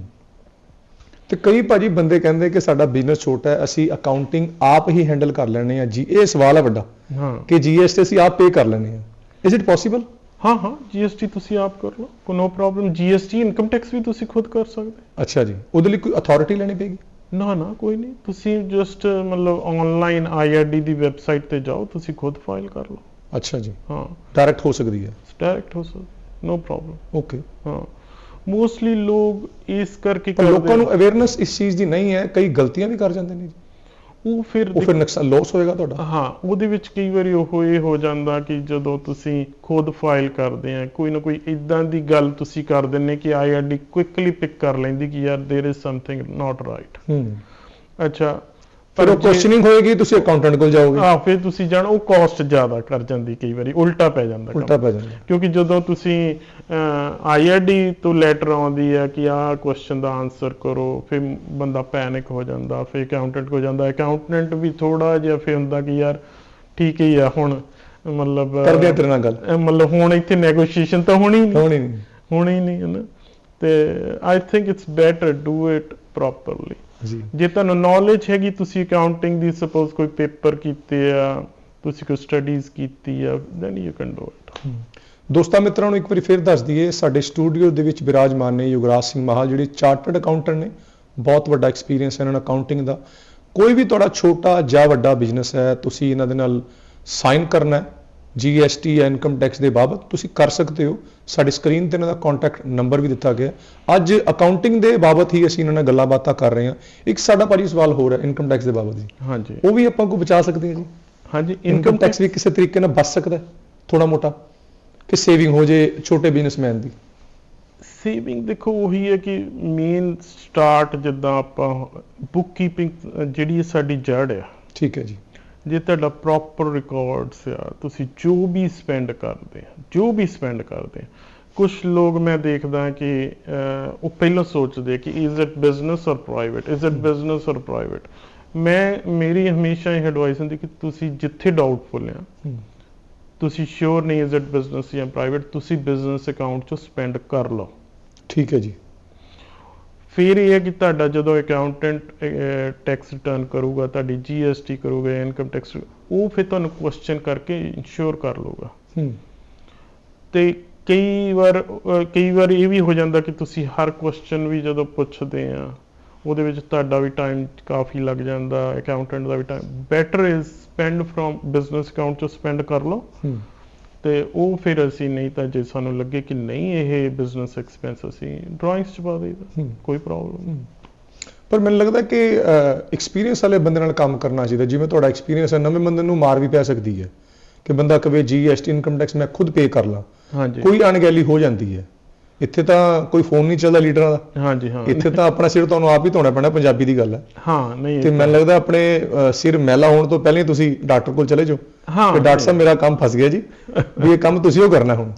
ਤੇ ਕਈ ਭਾਜੀ ਬੰਦੇ ਕਹਿੰਦੇ ਕਿ ਸਾਡਾ ਬਿਜ਼ਨਸ ਛੋਟਾ ਹੈ ਅਸੀਂ ਅਕਾਊਂਟਿੰਗ ਆਪ ਹੀ ਹੈਂਡਲ ਕਰ ਲੈਣੇ ਆ ਜੀ। ਇਹ ਸਵਾਲ ਹੈ ਵੱਡਾ ਹਾਂ। ਕਿ GST ਅਸੀਂ ਆਪ ਪੇ ਕਰ ਲੈਣੇ ਆ ਇਜ਼ ਇਟ ਪੋਸੀਬਲ ਹਾਂ ਹਾਂ GST ਤੁਸੀਂ ਆਪ ਕਰ ਲਓ ਕੋ no problem GST income tax ਵੀ ਤੁਸੀਂ ਖੁਦ ਕਰ ਸਕਦੇ। ਅੱਛਾ ਜੀ। ਉਹਦੇ ਲਈ ਕੋਈ ਅਥਾਰਟੀ ਲੈਣੀ ਪਏਗੀ? ਨਾ ਨਾ ਕੋਈ ਨਹੀਂ। ਤੁਸੀਂ ਜਸਟ ਮਤਲਬ ਆਨਲਾਈਨ IRD ਦੀ ਵੈਬਸਾਈਟ ਤੇ ਜਾਓ ਤੁਸੀਂ ਖੁਦ ਫਾਈਲ ਕਰ ਲਓ। ਅੱਛਾ ਜੀ। ਹਾਂ। ਡਾਇਰੈਕਟ ਹੋ ਸਕਦੀ ਹੈ। ਡਾਇਰੈਕਟ ਹੋ ਸਕਦਾ ਨੋ ਪ੍ਰੋਬਲਮ ਓਕੇ ਹਾਂ ਮੋਸਟਲੀ ਲੋਕ ਇਸ ਕਰਕੇ ਪਰ ਕਰਦੇ ਲੋਕਾਂ ਨੂੰ ਅਵੇਅਰਨੈਸ ਇਸ ਚੀਜ਼ ਦੀ ਨਹੀਂ ਹੈ ਕਈ ਗਲਤੀਆਂ ਵੀ ਕਰ ਜਾਂਦੇ ਨੇ ਜੀ ਉਹ ਫਿਰ ਉਹ ਫਿਰ ਨੁਕਸਾਨ ਲਾਸ ਹੋਏਗਾ ਤੁਹਾਡਾ ਹਾਂ ਉਹਦੇ ਵਿੱਚ ਕਈ ਵਾਰੀ ਉਹ ਇਹ ਹੋ ਜਾਂਦਾ ਕਿ ਜਦੋਂ ਤੁਸੀਂ ਖੁਦ ਫਾਈਲ ਕਰਦੇ ਆ ਕੋਈ ਨਾ ਕੋਈ ਇਦਾਂ ਦੀ ਗੱਲ ਤੁਸੀਂ ਕਰ ਦਿੰਨੇ ਕਿ ਆਈਆਰਡੀ ਕੁਇਕਲੀ ਪਿਕ ਕਰ ਲੈਂਦੀ ਕਿ ਯਾਰ there is something not right ਹੂੰ ਅੱਛਾ ਪਰ ਉਹ ਕੁਐਸਚਨਿੰਗ ਹੋਏਗੀ ਤੁਸੀਂ ਅਕਾਊਂਟੈਂਟ ਕੋਲ ਜਾਓਗੇ। ਹਾਂ ਫਿਰ ਤੁਸੀਂ ਜਾਣ ਉਹ ਕਾਸਟ ਜ਼ਿਆਦਾ ਕਰ ਜਾਂਦੀ ਕਈ ਵਾਰੀ ਉਲਟਾ ਪੈ ਜਾਂਦਾ। ਉਲਟਾ ਪੈ ਜਾਂਦਾ। ਕਿਉਂਕਿ ਜਦੋਂ ਤੁਸੀਂ ਆਈਆਰਡੀ ਤੋਂ ਲੈਟਰ ਆਉਂਦੀ ਹੈ ਕਿ ਆਹ ਕੁਐਸਚਨ ਦਾ ਆਨਸਰ ਕਰੋ ਫਿਰ ਬੰਦਾ ਪੈਨਿਕ ਹੋ ਜਾਂਦਾ ਫਿਰ ਅਕਾਊਂਟੈਂਟ ਕੋ ਜਾਂਦਾ। ਅਕਾਊਂਟੈਂਟ ਵੀ ਥੋੜਾ ਜਿਹਾ ਫਿਰ ਹੁੰਦਾ ਕਿ ਯਾਰ ਠੀਕ ਹੀ ਆ ਹੁਣ ਮਤਲਬ ਕਰਦੇ ਆ ਤੇਰੇ ਨਾਲ ਗੱਲ। ਮਤਲਬ ਹੁਣ ਇੱਥੇ ਨੈਗੋਸ਼ੀਏਸ਼ਨ ਤਾਂ ਹੋਣੀ ਨਹੀਂ। ਹੋਣੀ ਨਹੀਂ। ਹੋਣੀ ਨਹੀਂ ਹੈ ਨਾ ਤੇ I think it's better do it properly ਜੀ। ਜੇ ਤੁਹਾਨੂੰ ਨੌਲੇਜ ਹੈਗੀ ਤੁਸੀਂ ਅਕਾਊਂਟਿੰਗ ਦੀ ਸਪੋਜ਼ ਕੋਈ ਪੇਪਰ ਕੀਤੇ ਆ ਤੁਸੀਂ ਕੋਈ ਸਟੱਡੀਜ਼ ਕੀਤੀ ਆ then you can do it ਦੋਸਤਾਂ ਮਿੱਤਰਾਂ ਨੂੰ ਇੱਕ ਵਾਰੀ ਫਿਰ ਦੱਸ ਦਈਏ ਸਾਡੇ ਸਟੂਡੀਓ ਦੇ ਵਿੱਚ ਵਿਰਾਜਮਾਨ ਨੇ ਯੁਵਰਾਜ ਸਿੰਘ ਮਾਹਲ ਜਿਹੜੇ ਚਾਰਟਰਡ ਅਕਾਊਂਟੈਂਟ ਨੇ। ਬਹੁਤ ਵੱਡਾ ਐਕਸਪੀਰੀਅੰਸ ਹੈ ਇਹਨਾਂ ਨੂੰ ਅਕਾਊਂਟਿੰਗ ਦਾ। ਕੋਈ ਵੀ ਤੁਹਾਡਾ ਛੋਟਾ ਜਾਂ ਵੱਡਾ ਬਿਜ਼ਨਸ ਹੈ ਤੁਸੀਂ ਇਹਨਾਂ ਦੇ ਨਾਲ ਸਾਈਨ ਕਰਨਾ ਹੈ। GST ਜਾਂ ਇਨਕਮ ਟੈਕਸ ਦੇ ਬਾਬਤ ਤੁਸੀਂ ਕਰ ਸਕਦੇ ਹੋ। ਸਾਡੀ ਸਕਰੀਨ ਤੇ ਇਹਨਾਂ ਦਾ ਕੰਟੈਕਟ ਨੰਬਰ ਵੀ ਦਿੱਤਾ ਗਿਆ। ਅੱਜ ਅਕਾਊਂਟਿੰਗ ਦੇ ਬਾਬਤ ਹੀ ਅਸੀਂ ਇਹਨਾਂ ਨਾਲ ਗੱਲਾਂ ਬਾਤਾਂ ਕਰ ਰਹੇ ਹਾਂ। ਇੱਕ ਸਾਡਾ ਭਾਜੀ ਸਵਾਲ ਹੋਰ ਹੈ ਇਨਕਮ ਟੈਕਸ ਦੇ ਬਾਬਤ ਜੀ। ਹਾਂਜੀ। ਉਹ ਵੀ ਆਪਾਂ ਕੋ ਬਚਾ ਸਕਦੇ ਹਾਂ ਜੀ? ਹਾਂਜੀ ਇਨਕਮ ਟੈਕਸ ਵੀ ਕਿਸੇ ਤਰੀਕੇ ਨਾਲ ਬਚ ਸਕਦਾ ਥੋੜਾ ਮੋਟਾ। ਕਿ ਸੇਵਿੰਗ ਹੋ ਜੇ ਛੋਟੇ ਬਿਜ਼ਨਸਮੈਨ ਦੀ। ਸੇਵਿੰਗ ਦੇਖੋ ਉਹੀ ਹੈ ਕਿ ਮੇਨ ਸਟਾਰਟ ਜਿੱਦਾਂ ਆਪਾਂ ਬੁੱਕ ਕੀਪਿੰਗ ਜਿਹੜੀ ਸਾਡੀ ਜੜ ਆ। ਠੀਕ ਹੈ ਜੀ। ਜੇ ਤੁਹਾਡਾ ਪ੍ਰੋਪਰ ਰਿਕਾਰਡਸ ਆ ਤੁਸੀਂ ਜੋ ਵੀ ਸਪੈਂਡ ਕਰਦੇ ਆ ਜੋ ਵੀ ਸਪੈਂਡ ਕਰਦੇ ਆ ਕੁਝ ਲੋਕ ਮੈਂ ਦੇਖਦਾ ਕਿ ਅਹ, ਉਹ ਪਹਿਲਾਂ ਸੋਚਦੇ ਕਿ is it business or private is it business or private ਮੈਂ ਮੇਰੀ ਹਮੇਸ਼ਾ ਇਹ ਐਡਵਾਈਸ ਹੁੰਦੀ ਕਿ ਤੁਸੀਂ ਜਿੱਥੇ ਡਾਊਟਫੁਲ ਆ ਹਮ, ਤੁਸੀਂ ਸ਼ੋਰ ਨਹੀਂ ਇਜ਼ ਇਟ ਬਿਜ਼ਨਸ ਜਾਂ ਪ੍ਰਾਈਵੇਟ ਤੁਸੀਂ ਬਿਜ਼ਨਸ ਅਕਾਊਂਟ ਚੋਂ ਸਪੈਂਡ ਕਰ ਲਓ ਠੀਕ ਹੈ ਜੀ ਫਿਰ ਇਹ ਹੈ ਕਿ ਤੁਹਾਡਾ ਜਦੋਂ ਅਕਾਊਂਟੈਂਟ ਟੈਕਸ ਰਿਟਰਨ ਕਰੂਗਾ ਤੁਹਾਡੀ GST ਕਰੂਗਾ ਇਨਕਮ ਟੈਕਸ ਉਹ ਫਿਰ ਤੁਹਾਨੂੰ ਕੁਐਸਚਨ ਕਰਕੇ ਇਨਸ਼ੋਰ ਕਰ ਲਊਗਾ। ਤੇ ਕਈ ਵਾਰ ਕਈ ਵਾਰ ਇਹ ਵੀ ਹੋ ਜਾਂਦਾ ਕਿ ਤੁਸੀਂ ਹਰ ਕੁਐਸਚਨ ਵੀ ਜਦੋਂ ਪੁੱਛਦੇ ਆ ਉਹਦੇ ਵਿੱਚ ਤੁਹਾਡਾ ਵੀ ਟਾਈਮ ਕਾਫੀ ਲੱਗ ਜਾਂਦਾ ਅਕਾਊਂਟੈਂਟ ਦਾ ਵੀ time better is spend from business account ਚੋਂ ਸਪੈਂਡ ਕਰ ਲਓ। ਤੇ ਉਹ ਫਿਰ ਅਸੀਂ ਨਹੀਂ ਤਾਂ ਜੇ ਸਾਨੂੰ ਲੱਗੇ ਕਿ ਨਹੀਂ ਇਹ ਬਿਜ਼ਨਸ ਐਕਸਪੈਂਸ ਅਸੀਂ ਡਰਾਇੰਗਸ ਚ ਪਾ ਦੇਈਦਾ ਹਮ। ਕੋਈ ਪ੍ਰੋਬਲਮ ਨਹੀਂ। ਪਰ ਮੈਨੂੰ ਲੱਗਦਾ ਕਿ ਐਕਸਪੀਰੀਅੰਸ ਵਾਲੇ ਬੰਦੇ ਨਾਲ ਕੰਮ ਕਰਨਾ ਚਾਹੀਦਾ ਜਿਵੇਂ ਤੁਹਾਡਾ ਐਕਸਪੀਰੀਅੰਸ ਹੈ ਨਵੇਂ ਬੰਦੇ ਨੂੰ ਮਾਰ ਵੀ ਪੈ ਸਕਦੀ ਹੈ। ਕਿ ਬੰਦਾ ਕਵੇ GST ਇਨਕਮ ਟੈਕਸ ਮੈਂ ਖੁਦ ਪੇ ਕਰ ਲਾਂ। ਹਾਂਜੀ। ਕੋਈ ਅਣਗਹਿਲੀ ਹੋ ਜਾਂਦੀ ਹੈ। ਇੱਥੇ ਤਾਂ ਕੋਈ ਫੋਨ ਨਹੀਂ ਚੱਲਦਾ ਲੀਡਰਾਂ ਦਾ। ਹਾਂਜੀ ਹਾਂ। ਇੱਥੇ ਤਾਂ ਆਪਣਾ ਸਿਰ ਤੁਹਾਨੂੰ ਆਪ ਹੀ ਧੋਣਾ ਪੈਣਾ ਪੰਜਾਬੀ ਦੀ ਗੱਲ ਹੈ। ਹਾਂ ਨਹੀਂ ਤੇ ਮੈਨੂੰ ਲੱਗਦਾ ਆਪਣੇ ਸਿਰ ਮੈਲਾ ਹੋਣ ਤੋਂ ਪਹਿਲਾਂ ਹੀ ਤੁਸੀਂ ਡਾਕਟਰ ਕੋਲ ਚਲੇ ਜਾਓ। ਹਾਂ ਕਿ ਡਾਕਟਰ ਸਾਹਿਬ ਮੇਰਾ ਕੰਮ ਫਸ ਗਿਆ ਜੀ। ਵੀ ਇਹ ਕੰਮ ਤੁਸੀਂ ਉਹ ਕਰਨਾ ਹੁਣ।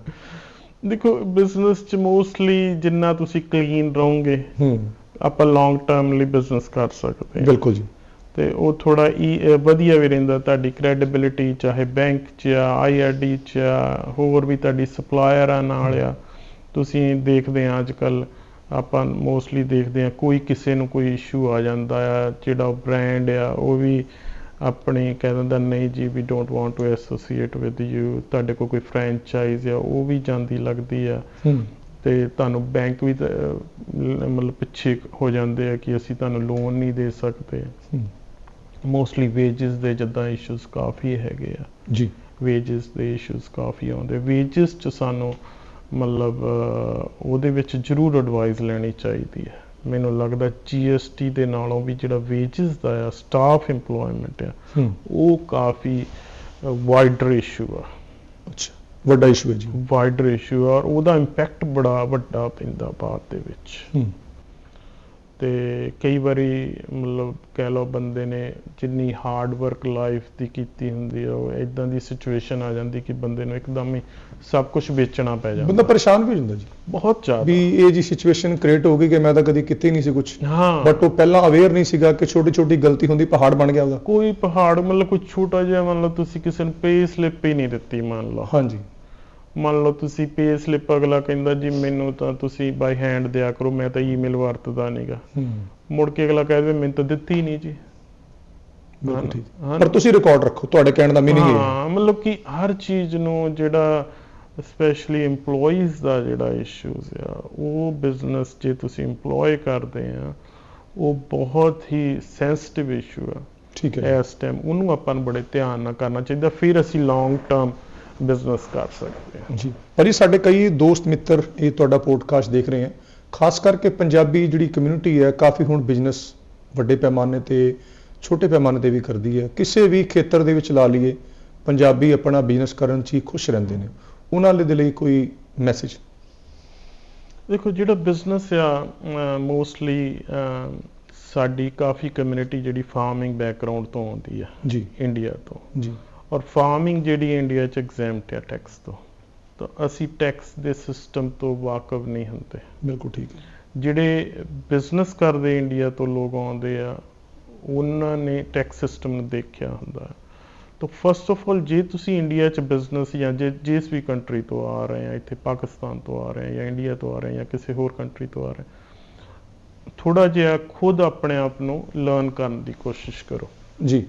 ਦੇਖੋ ਬਿਜ਼ਨਸ ਚ ਮੋਸਟਲੀ ਜਿੰਨਾ ਤੁਸੀਂ ਕਲੀਨ ਰਹੋਗੇ ਹੂੰ। ਆਪਾਂ ਲੌਂਗ ਟਰਮ ਲਈ ਬਿਜ਼ਨਸ ਕਰ ਸਕਦੇ ਹਾਂ। ਬਿਲਕੁਲ ਜੀ। ਤੇ ਉਹ ਥੋੜਾ ਹੀ ਵਧੀਆ ਵੀ ਰਹਿੰਦਾ ਤੁਹਾਡੀ ਕ੍ਰੈਡੀਬਿਲਿਟੀ ਚਾਹੇ ਬੈਂਕ ਚ ਆ ਆਈਆਰਡੀ ਚ ਆ ਹੋਰ ਵੀ ਤੁਹਾਡੀ ਸਪਲਾਇਰ ਨਾਲ ਆ। ਤੁਸੀਂ ਦੇਖਦੇ ਆ ਅੱਜ ਕੱਲ ਆਪਾਂ ਮੋਸਟਲੀ ਦੇਖਦੇ ਆ ਕੋਈ ਕਿਸੇ ਨੂੰ ਕੋਈ ਇਸ਼ੂ ਆ ਜਾਂਦਾ ਆ ਜਿਹੜਾ ਬ੍ਰਾਂਡ ਆ ਉਹ ਵੀ ਆਪਣੀ ਕਹਿ ਦਿੰਦਾ ਨਹੀਂ ਜੀ we don't want to associate with you ਤੁਹਾਡੇ ਕੋਲ ਕੋਈ ਫਰੈਂਚਾਈਜ਼ ਆ ਉਹ ਵੀ ਜਾਂਦੀ ਲੱਗਦੀ ਆ। ਤੇ ਤੁਹਾਨੂੰ ਬੈਂਕ ਵੀ ਮਤਲਬ ਪਿੱਛੇ ਹੋ ਜਾਂਦੇ ਆ ਕਿ ਅਸੀਂ ਤੁਹਾਨੂੰ ਲੋਨ ਨਹੀਂ ਦੇ ਸਕਦੇ। ਮੋਸਟਲੀ ਵੇਜਸ ਦੇ ਜਿੱਦਾਂ ਇਸ਼ੂਸ ਕਾਫੀ ਹੈਗੇ ਆ। ਜੀ। ਵੇਜਸ ਦੇ ਇਸ਼ੂਸ ਕਾਫੀ ਆਉਂਦੇ ਵੇਜਸ ਚ ਸਾਨੂੰ ਮਤਲਬ ਉਹਦੇ ਵਿੱਚ ਜ਼ਰੂਰ ਐਡਵਾਈਸ ਲੈਣੀ ਚਾਹੀਦੀ ਹੈ। ਮੈਨੂੰ ਲੱਗਦਾ GST ਦੇ ਨਾਲੋਂ ਵੀ ਜਿਹੜਾ ਵੇਜਸ ਦਾ ਆ ਸਟਾਫ EMPLOYMENT ਆ ਹੂੰ। ਉਹ ਕਾਫੀ ਵਾਈਡਰ ਇਸ਼ੂ ਆ। ਅੱਛਾ ਵੱਡਾ ਇਸ਼ੂ ਹੈ ਜੀ। ਵਾਈਡਰ ਇਸ਼ੂ ਆ ਔਰ ਉਹਦਾ ਇੰਪੈਕਟ ਬੜਾ ਵੱਡਾ ਪੈਂਦਾ ਬਾਅਦ ਦੇ ਵਿੱਚ। ਹੂੰ। ਤੇ ਕਈ ਵਾਰੀ ਮਤਲਬ ਕਹਿ ਲਓ ਬੰਦੇ ਨੇ ਜਿੰਨੀ ਹਾਰਡ ਵਰਕ ਲਾਈਫ ਦੀ ਕੀਤੀ ਹੁੰਦੀ ਆ ਉਹ ਇਦਾਂ ਦੀ ਸਿਚੁਏਸ਼ਨ ਆ ਜਾਂਦੀ ਕਿ ਬੰਦੇ ਨੂੰ ਇੱਕਦਮ ਹੀ ਸਭ ਕੁਝ ਵੇਚਣਾ ਪੈ ਬੰਦਾ ਜਾਂਦਾ ਪਰੇਸ਼ਾਨ ਵੀ ਹੋ ਜਾਂਦਾ ਜੀ। ਬਹੁਤ ਜ਼ਿਆਦਾ। ਵੀ ਇਹ ਜੀ ਸਿਚੁਏਸ਼ਨ ਕ੍ਰੀਏਟ ਹੋ ਗਈ ਕਿ ਮੈਂ ਤਾਂ ਕਦੀ ਕਿਤੇ ਨਹੀਂ ਸੀ ਕੁਝ ਹਾਂ। ਬਟ ਉਹ ਪਹਿਲਾਂ ਅਵੇਅਰ ਨਹੀਂ ਸੀਗਾ ਕਿ ਛੋਟੀ ਛੋਟੀ ਗਲਤੀ ਹੁੰਦੀ ਪਹਾੜ ਬਣ ਗਿਆ ਉਹਦਾ। ਕੋਈ ਪਹਾੜ ਮਤਲਬ ਕੋਈ ਛੋਟਾ ਜਿਹਾ ਮੰਨ ਲਓ ਤੁਸੀਂ ਕਿਸੇ ਨੂੰ ਪੇ ਸਲਿੱਪ ਹੀ ਨਹੀਂ ਦਿੱਤੀ ਮੰਨ ਲਓ। ਹਾਂਜੀ। ਮੰਨ ਲਓ ਤੁਸੀਂ ਪੇ ਸਲਿੱਪ ਅਗਲਾ ਕਹਿੰਦਾ ਜੀ ਮੈਨੂੰ ਤਾਂ ਤੁਸੀਂ ਬਾਈ ਹੈਂਡ ਦਿਆ ਕਰੋ ਮੈਂ ਤਾਂ ਈਮੇਲ ਵਰਤਦਾ ਨਹੀਂਗਾ ਮੁੜ ਕੇ ਅਗਲਾ ਕਹਿ ਮੈਨੂੰ ਤਾਂ ਦਿੱਤੀ ਨਹੀਂ ਜੀ। ਬਿਲਕੁਲ ਠੀਕ। ਪਰ ਤੁਸੀਂ ਰਿਕਾਰਡ ਰੱਖੋ ਤੁਹਾਡੇ ਕਹਿਣ ਦਾ ਮੀਨਿੰਗ ਇਹ ਹੈ। ਹਾਂ ਮਤਲਬ ਕਿ ਹਰ ਚੀਜ਼ ਨੂੰ ਜਿਹੜਾ ਸਪੈਸ਼ਲੀ EMPLOYEES ਦਾ ਜਿਹੜਾ ਇਸ਼ੂਜ਼ ਆ ਉਹ ਬਿਜ਼ਨਸ ਜੇ ਤੁਸੀਂ EMPLOY ਕਰਦੇ ਆ ਉਹ ਬਹੁਤ ਹੀ ਸੈਂਸਿਟਿਵ ਇਸ਼ੂ ਆ। ਠੀਕ ਹੈ ਇਸ ਟਾਈਮ ਉਹਨੂੰ ਆਪਾਂ ਨੂੰ ਬੜੇ ਧਿਆਨ ਨਾਲ ਕਰਨਾ ਚਾਹੀਦਾ। ਫਿਰ ਅਸੀਂ ਲੌਂਗ ਟਰਮ ਬਿਜ਼ਨਸ ਕਰ ਸਕਦੇ ਹਾਂ। ਜੀ। ਭਾਜੀ ਸਾਡੇ ਕਈ ਦੋਸਤ ਮਿੱਤਰ ਇਹ ਤੁਹਾਡਾ ਪੋਡਕਾਸਟ ਦੇਖ ਰਹੇ ਹੈ। ਖਾਸ ਕਰਕੇ ਪੰਜਾਬੀ ਜਿਹੜੀ ਕਮਿਊਨਿਟੀ ਹੈ ਕਾਫੀ ਹੁਣ ਬਿਜ਼ਨਸ ਵੱਡੇ ਪੈਮਾਨੇ ਤੇ ਛੋਟੇ ਪੈਮਾਨੇ ਤੇ ਵੀ ਕਰਦੀ ਹੈ। ਕਿਸੇ ਵੀ ਖੇਤਰ ਦੇ ਵਿੱਚ ਲਾ ਲਈਏ ਪੰਜਾਬੀ ਆਪਣਾ ਬਿਜ਼ਨਸ ਕਰਨ 'ਚ ਹੀ ਖੁਸ਼ ਰਹਿੰਦੇ ਨੇ। ਉਹਨਾਂ ਦੇ ਲਈ ਕੋਈ ਮੈਸੇਜ ਦੇਖੋ ਜਿਹੜਾ ਬਿਜ਼ਨਸ ਆ ਮੋਸਟਲੀ ਸਾਡੀ ਕਾਫੀ ਕਮਿਊਨਿਟੀ ਜਿਹੜੀ ਫਾਰਮਿੰਗ ਬੈਕਗ੍ਰਾਉਂਡ ਤੋਂ ਆਉਂਦੀ ਆ ਜੀ। ਇੰਡੀਆ ਤੋਂ। ਜੀ। ਔਰ ਫਾਰਮਿੰਗ ਜਿਹੜੀ ਇੰਡੀਆ 'ਚ ਐਗਜ਼ੈਂਪਟ ਆ ਟੈਕਸ ਤੋਂ ਤਾਂ ਅਸੀਂ ਟੈਕਸ ਦੇ ਸਿਸਟਮ ਤੋਂ ਵਾਕਫ ਨਹੀਂ ਹੁੰਦੇ। ਬਿਲਕੁਲ ਠੀਕ ਹੈ। ਜਿਹੜੇ ਬਿਜ਼ਨਸ ਕਰਦੇ ਇੰਡੀਆ ਤੋਂ ਲੋਕ ਆਉਂਦੇ ਆ ਉਹਨਾਂ ਨੇ ਟੈਕਸ ਸਿਸਟਮ ਨੂੰ ਦੇਖਿਆ ਹੁੰਦਾ। ਹੈ। ਤਾਂ ਫਸਟ ਆਫ ਆਲ ਜੇ ਤੁਸੀਂ ਇੰਡੀਆ 'ਚ ਬਿਜ਼ਨਸ ਜਾਂ ਜੇ ਜਿਸ ਵੀ ਕੰਟਰੀ ਤੋਂ ਆ ਰਹੇ ਆ ਇੱਥੇ ਪਾਕਿਸਤਾਨ ਤੋਂ ਆ ਰਹੇ ਆ ਜਾਂ ਇੰਡੀਆ ਤੋਂ ਆ ਰਹੇ ਆ ਜਾਂ ਕਿਸੇ ਹੋਰ ਕੰਟਰੀ ਤੋਂ ਆ ਰਹੇ ਥੋੜਾ ਜਿਹਾ ਖੁਦ ਆਪਣੇ ਆਪ ਨੂੰ ਲਰਨ ਕਰਨ ਦੀ ਕੋਸ਼ਿਸ਼ ਕਰੋ। ਜੀ।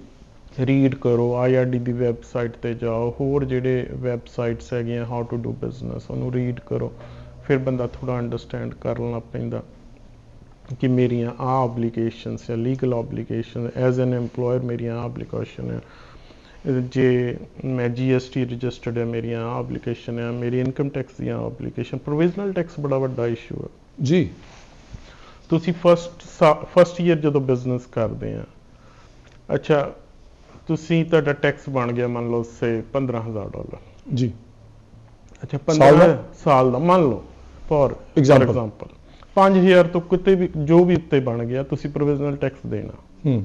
ਰੀਡ ਕਰੋ ਆਈਆਰਡੀ ਦੀ ਵੈਬਸਾਈਟ ਤੇ ਜਾਓ ਹੋਰ ਜਿਹੜੇ ਵੈਬਸਾਈਟਸ ਹੈਗੀਆਂ ਹਾਊ ਟੂ ਡੂ ਬਿਜ਼ਨਸ ਉਹਨੂੰ ਰੀਡ ਕਰੋ ਫਿਰ ਬੰਦਾ ਥੋੜਾ ਅੰਡਰਸਟੈਂਡ ਕਰਨ ਲੱਗ ਪੈਂਦਾ ਕਿ ਮੇਰੀਆਂ ਆ ਆਬਲੀਗੇਸ਼ਨਸ ਜਾਂ legal obligation as an EMPLOYER ਮੇਰੀਆਂ ਆਬਲੀਗੇਸ਼ਨ ਹੈ ਜੇ ਮੈਂ GST ਰਜਿਸਟਰਡ ਹੈ ਮੇਰੀਆਂ ਆਬਲੀਗੇਸ਼ਨ ਹੈ ਮੇਰੀ ਇਨਕਮ ਟੈਕਸ ਦੀਆਂ ਆਬਲੀਗੇਸ਼ਨ ਪ੍ਰੋਵੀਜ਼ਨਲ ਟੈਕਸ ਬੜਾ ਵੱਡਾ ਇਸ਼ੂ ਹੈ ਜੀ। ਤੁਸੀਂ ਫਸਟ ਫਸਟ ਈਅਰ ਜਦੋਂ ਬਿਜ਼ਨਸ ਕਰਦੇ ਆ ਅੱਛਾ ਤੁਸੀਂ ਤੁਹਾਡਾ ਟੈਕਸ ਬਣ ਗਿਆ ਮੰਨ ਲਓ ਸੇ 15000 ਡਾਲਰ ਜੀ। ਅੱਛਾ ਸਾਲ 15 ਦਾ? ਸਾਲ ਦਾ ਮੰਨ ਲਓ। ਫੋਰ. ਐਗਜ਼ਾਮਪਲ 5000 ਤੋਂ ਕਿਤੇ ਵੀ ਜੋ ਵੀ ਉੱਤੇ ਬਣ ਗਿਆ ਤੁਸੀਂ ਪ੍ਰੋਵੀਜ਼ਨਲ ਟੈਕਸ ਦੇਣਾ। ਹੂੰ।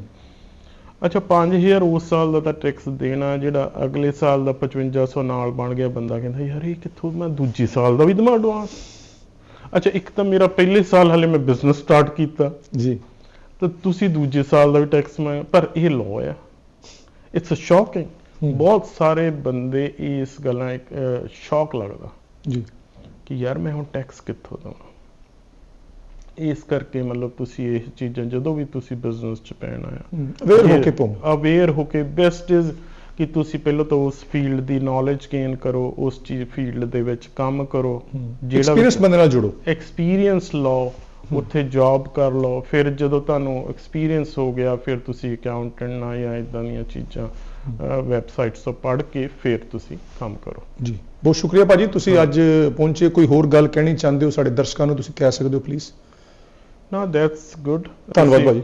ਅੱਛਾ 5000 ਉਸ ਸਾਲ ਦਾ ਤਾਂ ਟੈਕਸ ਦੇਣਾ ਜਿਹੜਾ ਅਗਲੇ ਸਾਲ ਦਾ 5500 ਨਾਲ ਬਣ ਗਿਆ ਬੰਦਾ ਕਹਿੰਦਾ ਯਾਰ ਇਹ ਕਿੱਥੋਂ ਮੈਂ ਦੂਜੇ ਸਾਲ ਦਾ ਵੀ ਦਮਾ ਐਡਵਾਂਸ ਅੱਛਾ ਇੱਕ ਤਾਂ ਮੇਰਾ ਪਹਿਲੇ ਸਾਲ ਹਲੇ ਮੈਂ ਬਿਜ਼ਨਸ ਸਟਾਰਟ ਕੀਤਾ। ਜੀ। ਤਾਂ ਤੁਸੀਂ ਦੂਜੇ ਸਾਲ ਦਾ ਵੀ ਟੈਕਸ ਮੰਗ ਪਰ ਇਹ ਲਾਅ ਆ। It's a shocking. ਬਹੁਤ ਸਾਰੇ ਬੰਦੇ ਇਸ ਗੱਲਾਂ ਇੱਕ ਸ਼ੌਕ ਲੱਗਦਾ। ਜੀ। ਕਿ ਯਾਰ ਮੈਂ ਹੁਣ ਟੈਕਸ ਕਿੱਥੋਂ ਦਵਾਂ? ਇਸ ਕਰਕੇ ਮਤਲਬ ਤੁਸੀਂ ਇਹ ਚੀਜ਼ਾਂ ਜਦੋਂ ਵੀ ਤੁਸੀਂ ਬਿਜ਼ਨਸ ਚ ਪੈਣਾ ਆ ਅਵੇਅਰ ਹੋ ਕੇ ਪਾਉ ਅਵੇਅਰ ਹੋ ਕੇ ਬੈਸਟ ਇਜ਼ ਕਿ ਤੁਸੀਂ ਪਹਿਲਾਂ ਤਾਂ ਉਸ ਫੀਲਡ ਦੀ ਨੌਲੇਜ ਗੇਨ ਕਰੋ ਉਸ ਚੀਜ਼ ਫੀਲਡ ਦੇ ਵਿੱਚ ਕੰਮ ਕਰੋ ਐਕਸਪੀਰੀਅੰਸ ਬੰਦੇ ਨਾਲ ਜੁੜੋ। ਐਕਸਪੀਰੀਅੰਸ ਲਓ ਉੱਥੇ ਜੌਬ ਕਰ ਲਓ ਫਿਰ ਜਦੋਂ ਤੁਹਾਨੂੰ ਐਕਸਪੀਰੀਅੰਸ ਹੋ ਗਿਆ ਫਿਰ ਤੁਸੀਂ ਅਕਾਊਂਟੈਂਟ ਨਾਲ ਜਾਂ ਇਦਾਂ ਦੀਆਂ ਚੀਜ਼ਾਂ ਵੈਬਸਾਈਟਸ ਤੋਂ ਪੜ੍ਹ ਕੇ ਫਿਰ ਤੁਸੀਂ ਕੰਮ ਕਰੋ। ਜੀ ਬਹੁਤ ਸ਼ੁਕਰੀਆ ਭਾਜੀ। ਤੁਸੀਂ ਅੱਜ ਪਹੁੰਚੇ ਕੋਈ ਹੋਰ ਗੱਲ ਕਹਿਣੀ ਚਾਹੁੰਦੇ ਹੋ ਸਾਡੇ ਦਰਸ਼ਕਾਂ ਨੂੰ ਤੁਸੀਂ ਕਹਿ ਸਕਦੇ ਹੋ ਪਲੀਜ਼ ਨਾ ਦੈਟਸ ਗੁੱਡ ਧੰਨਵਾਦ ਭਾਜੀ।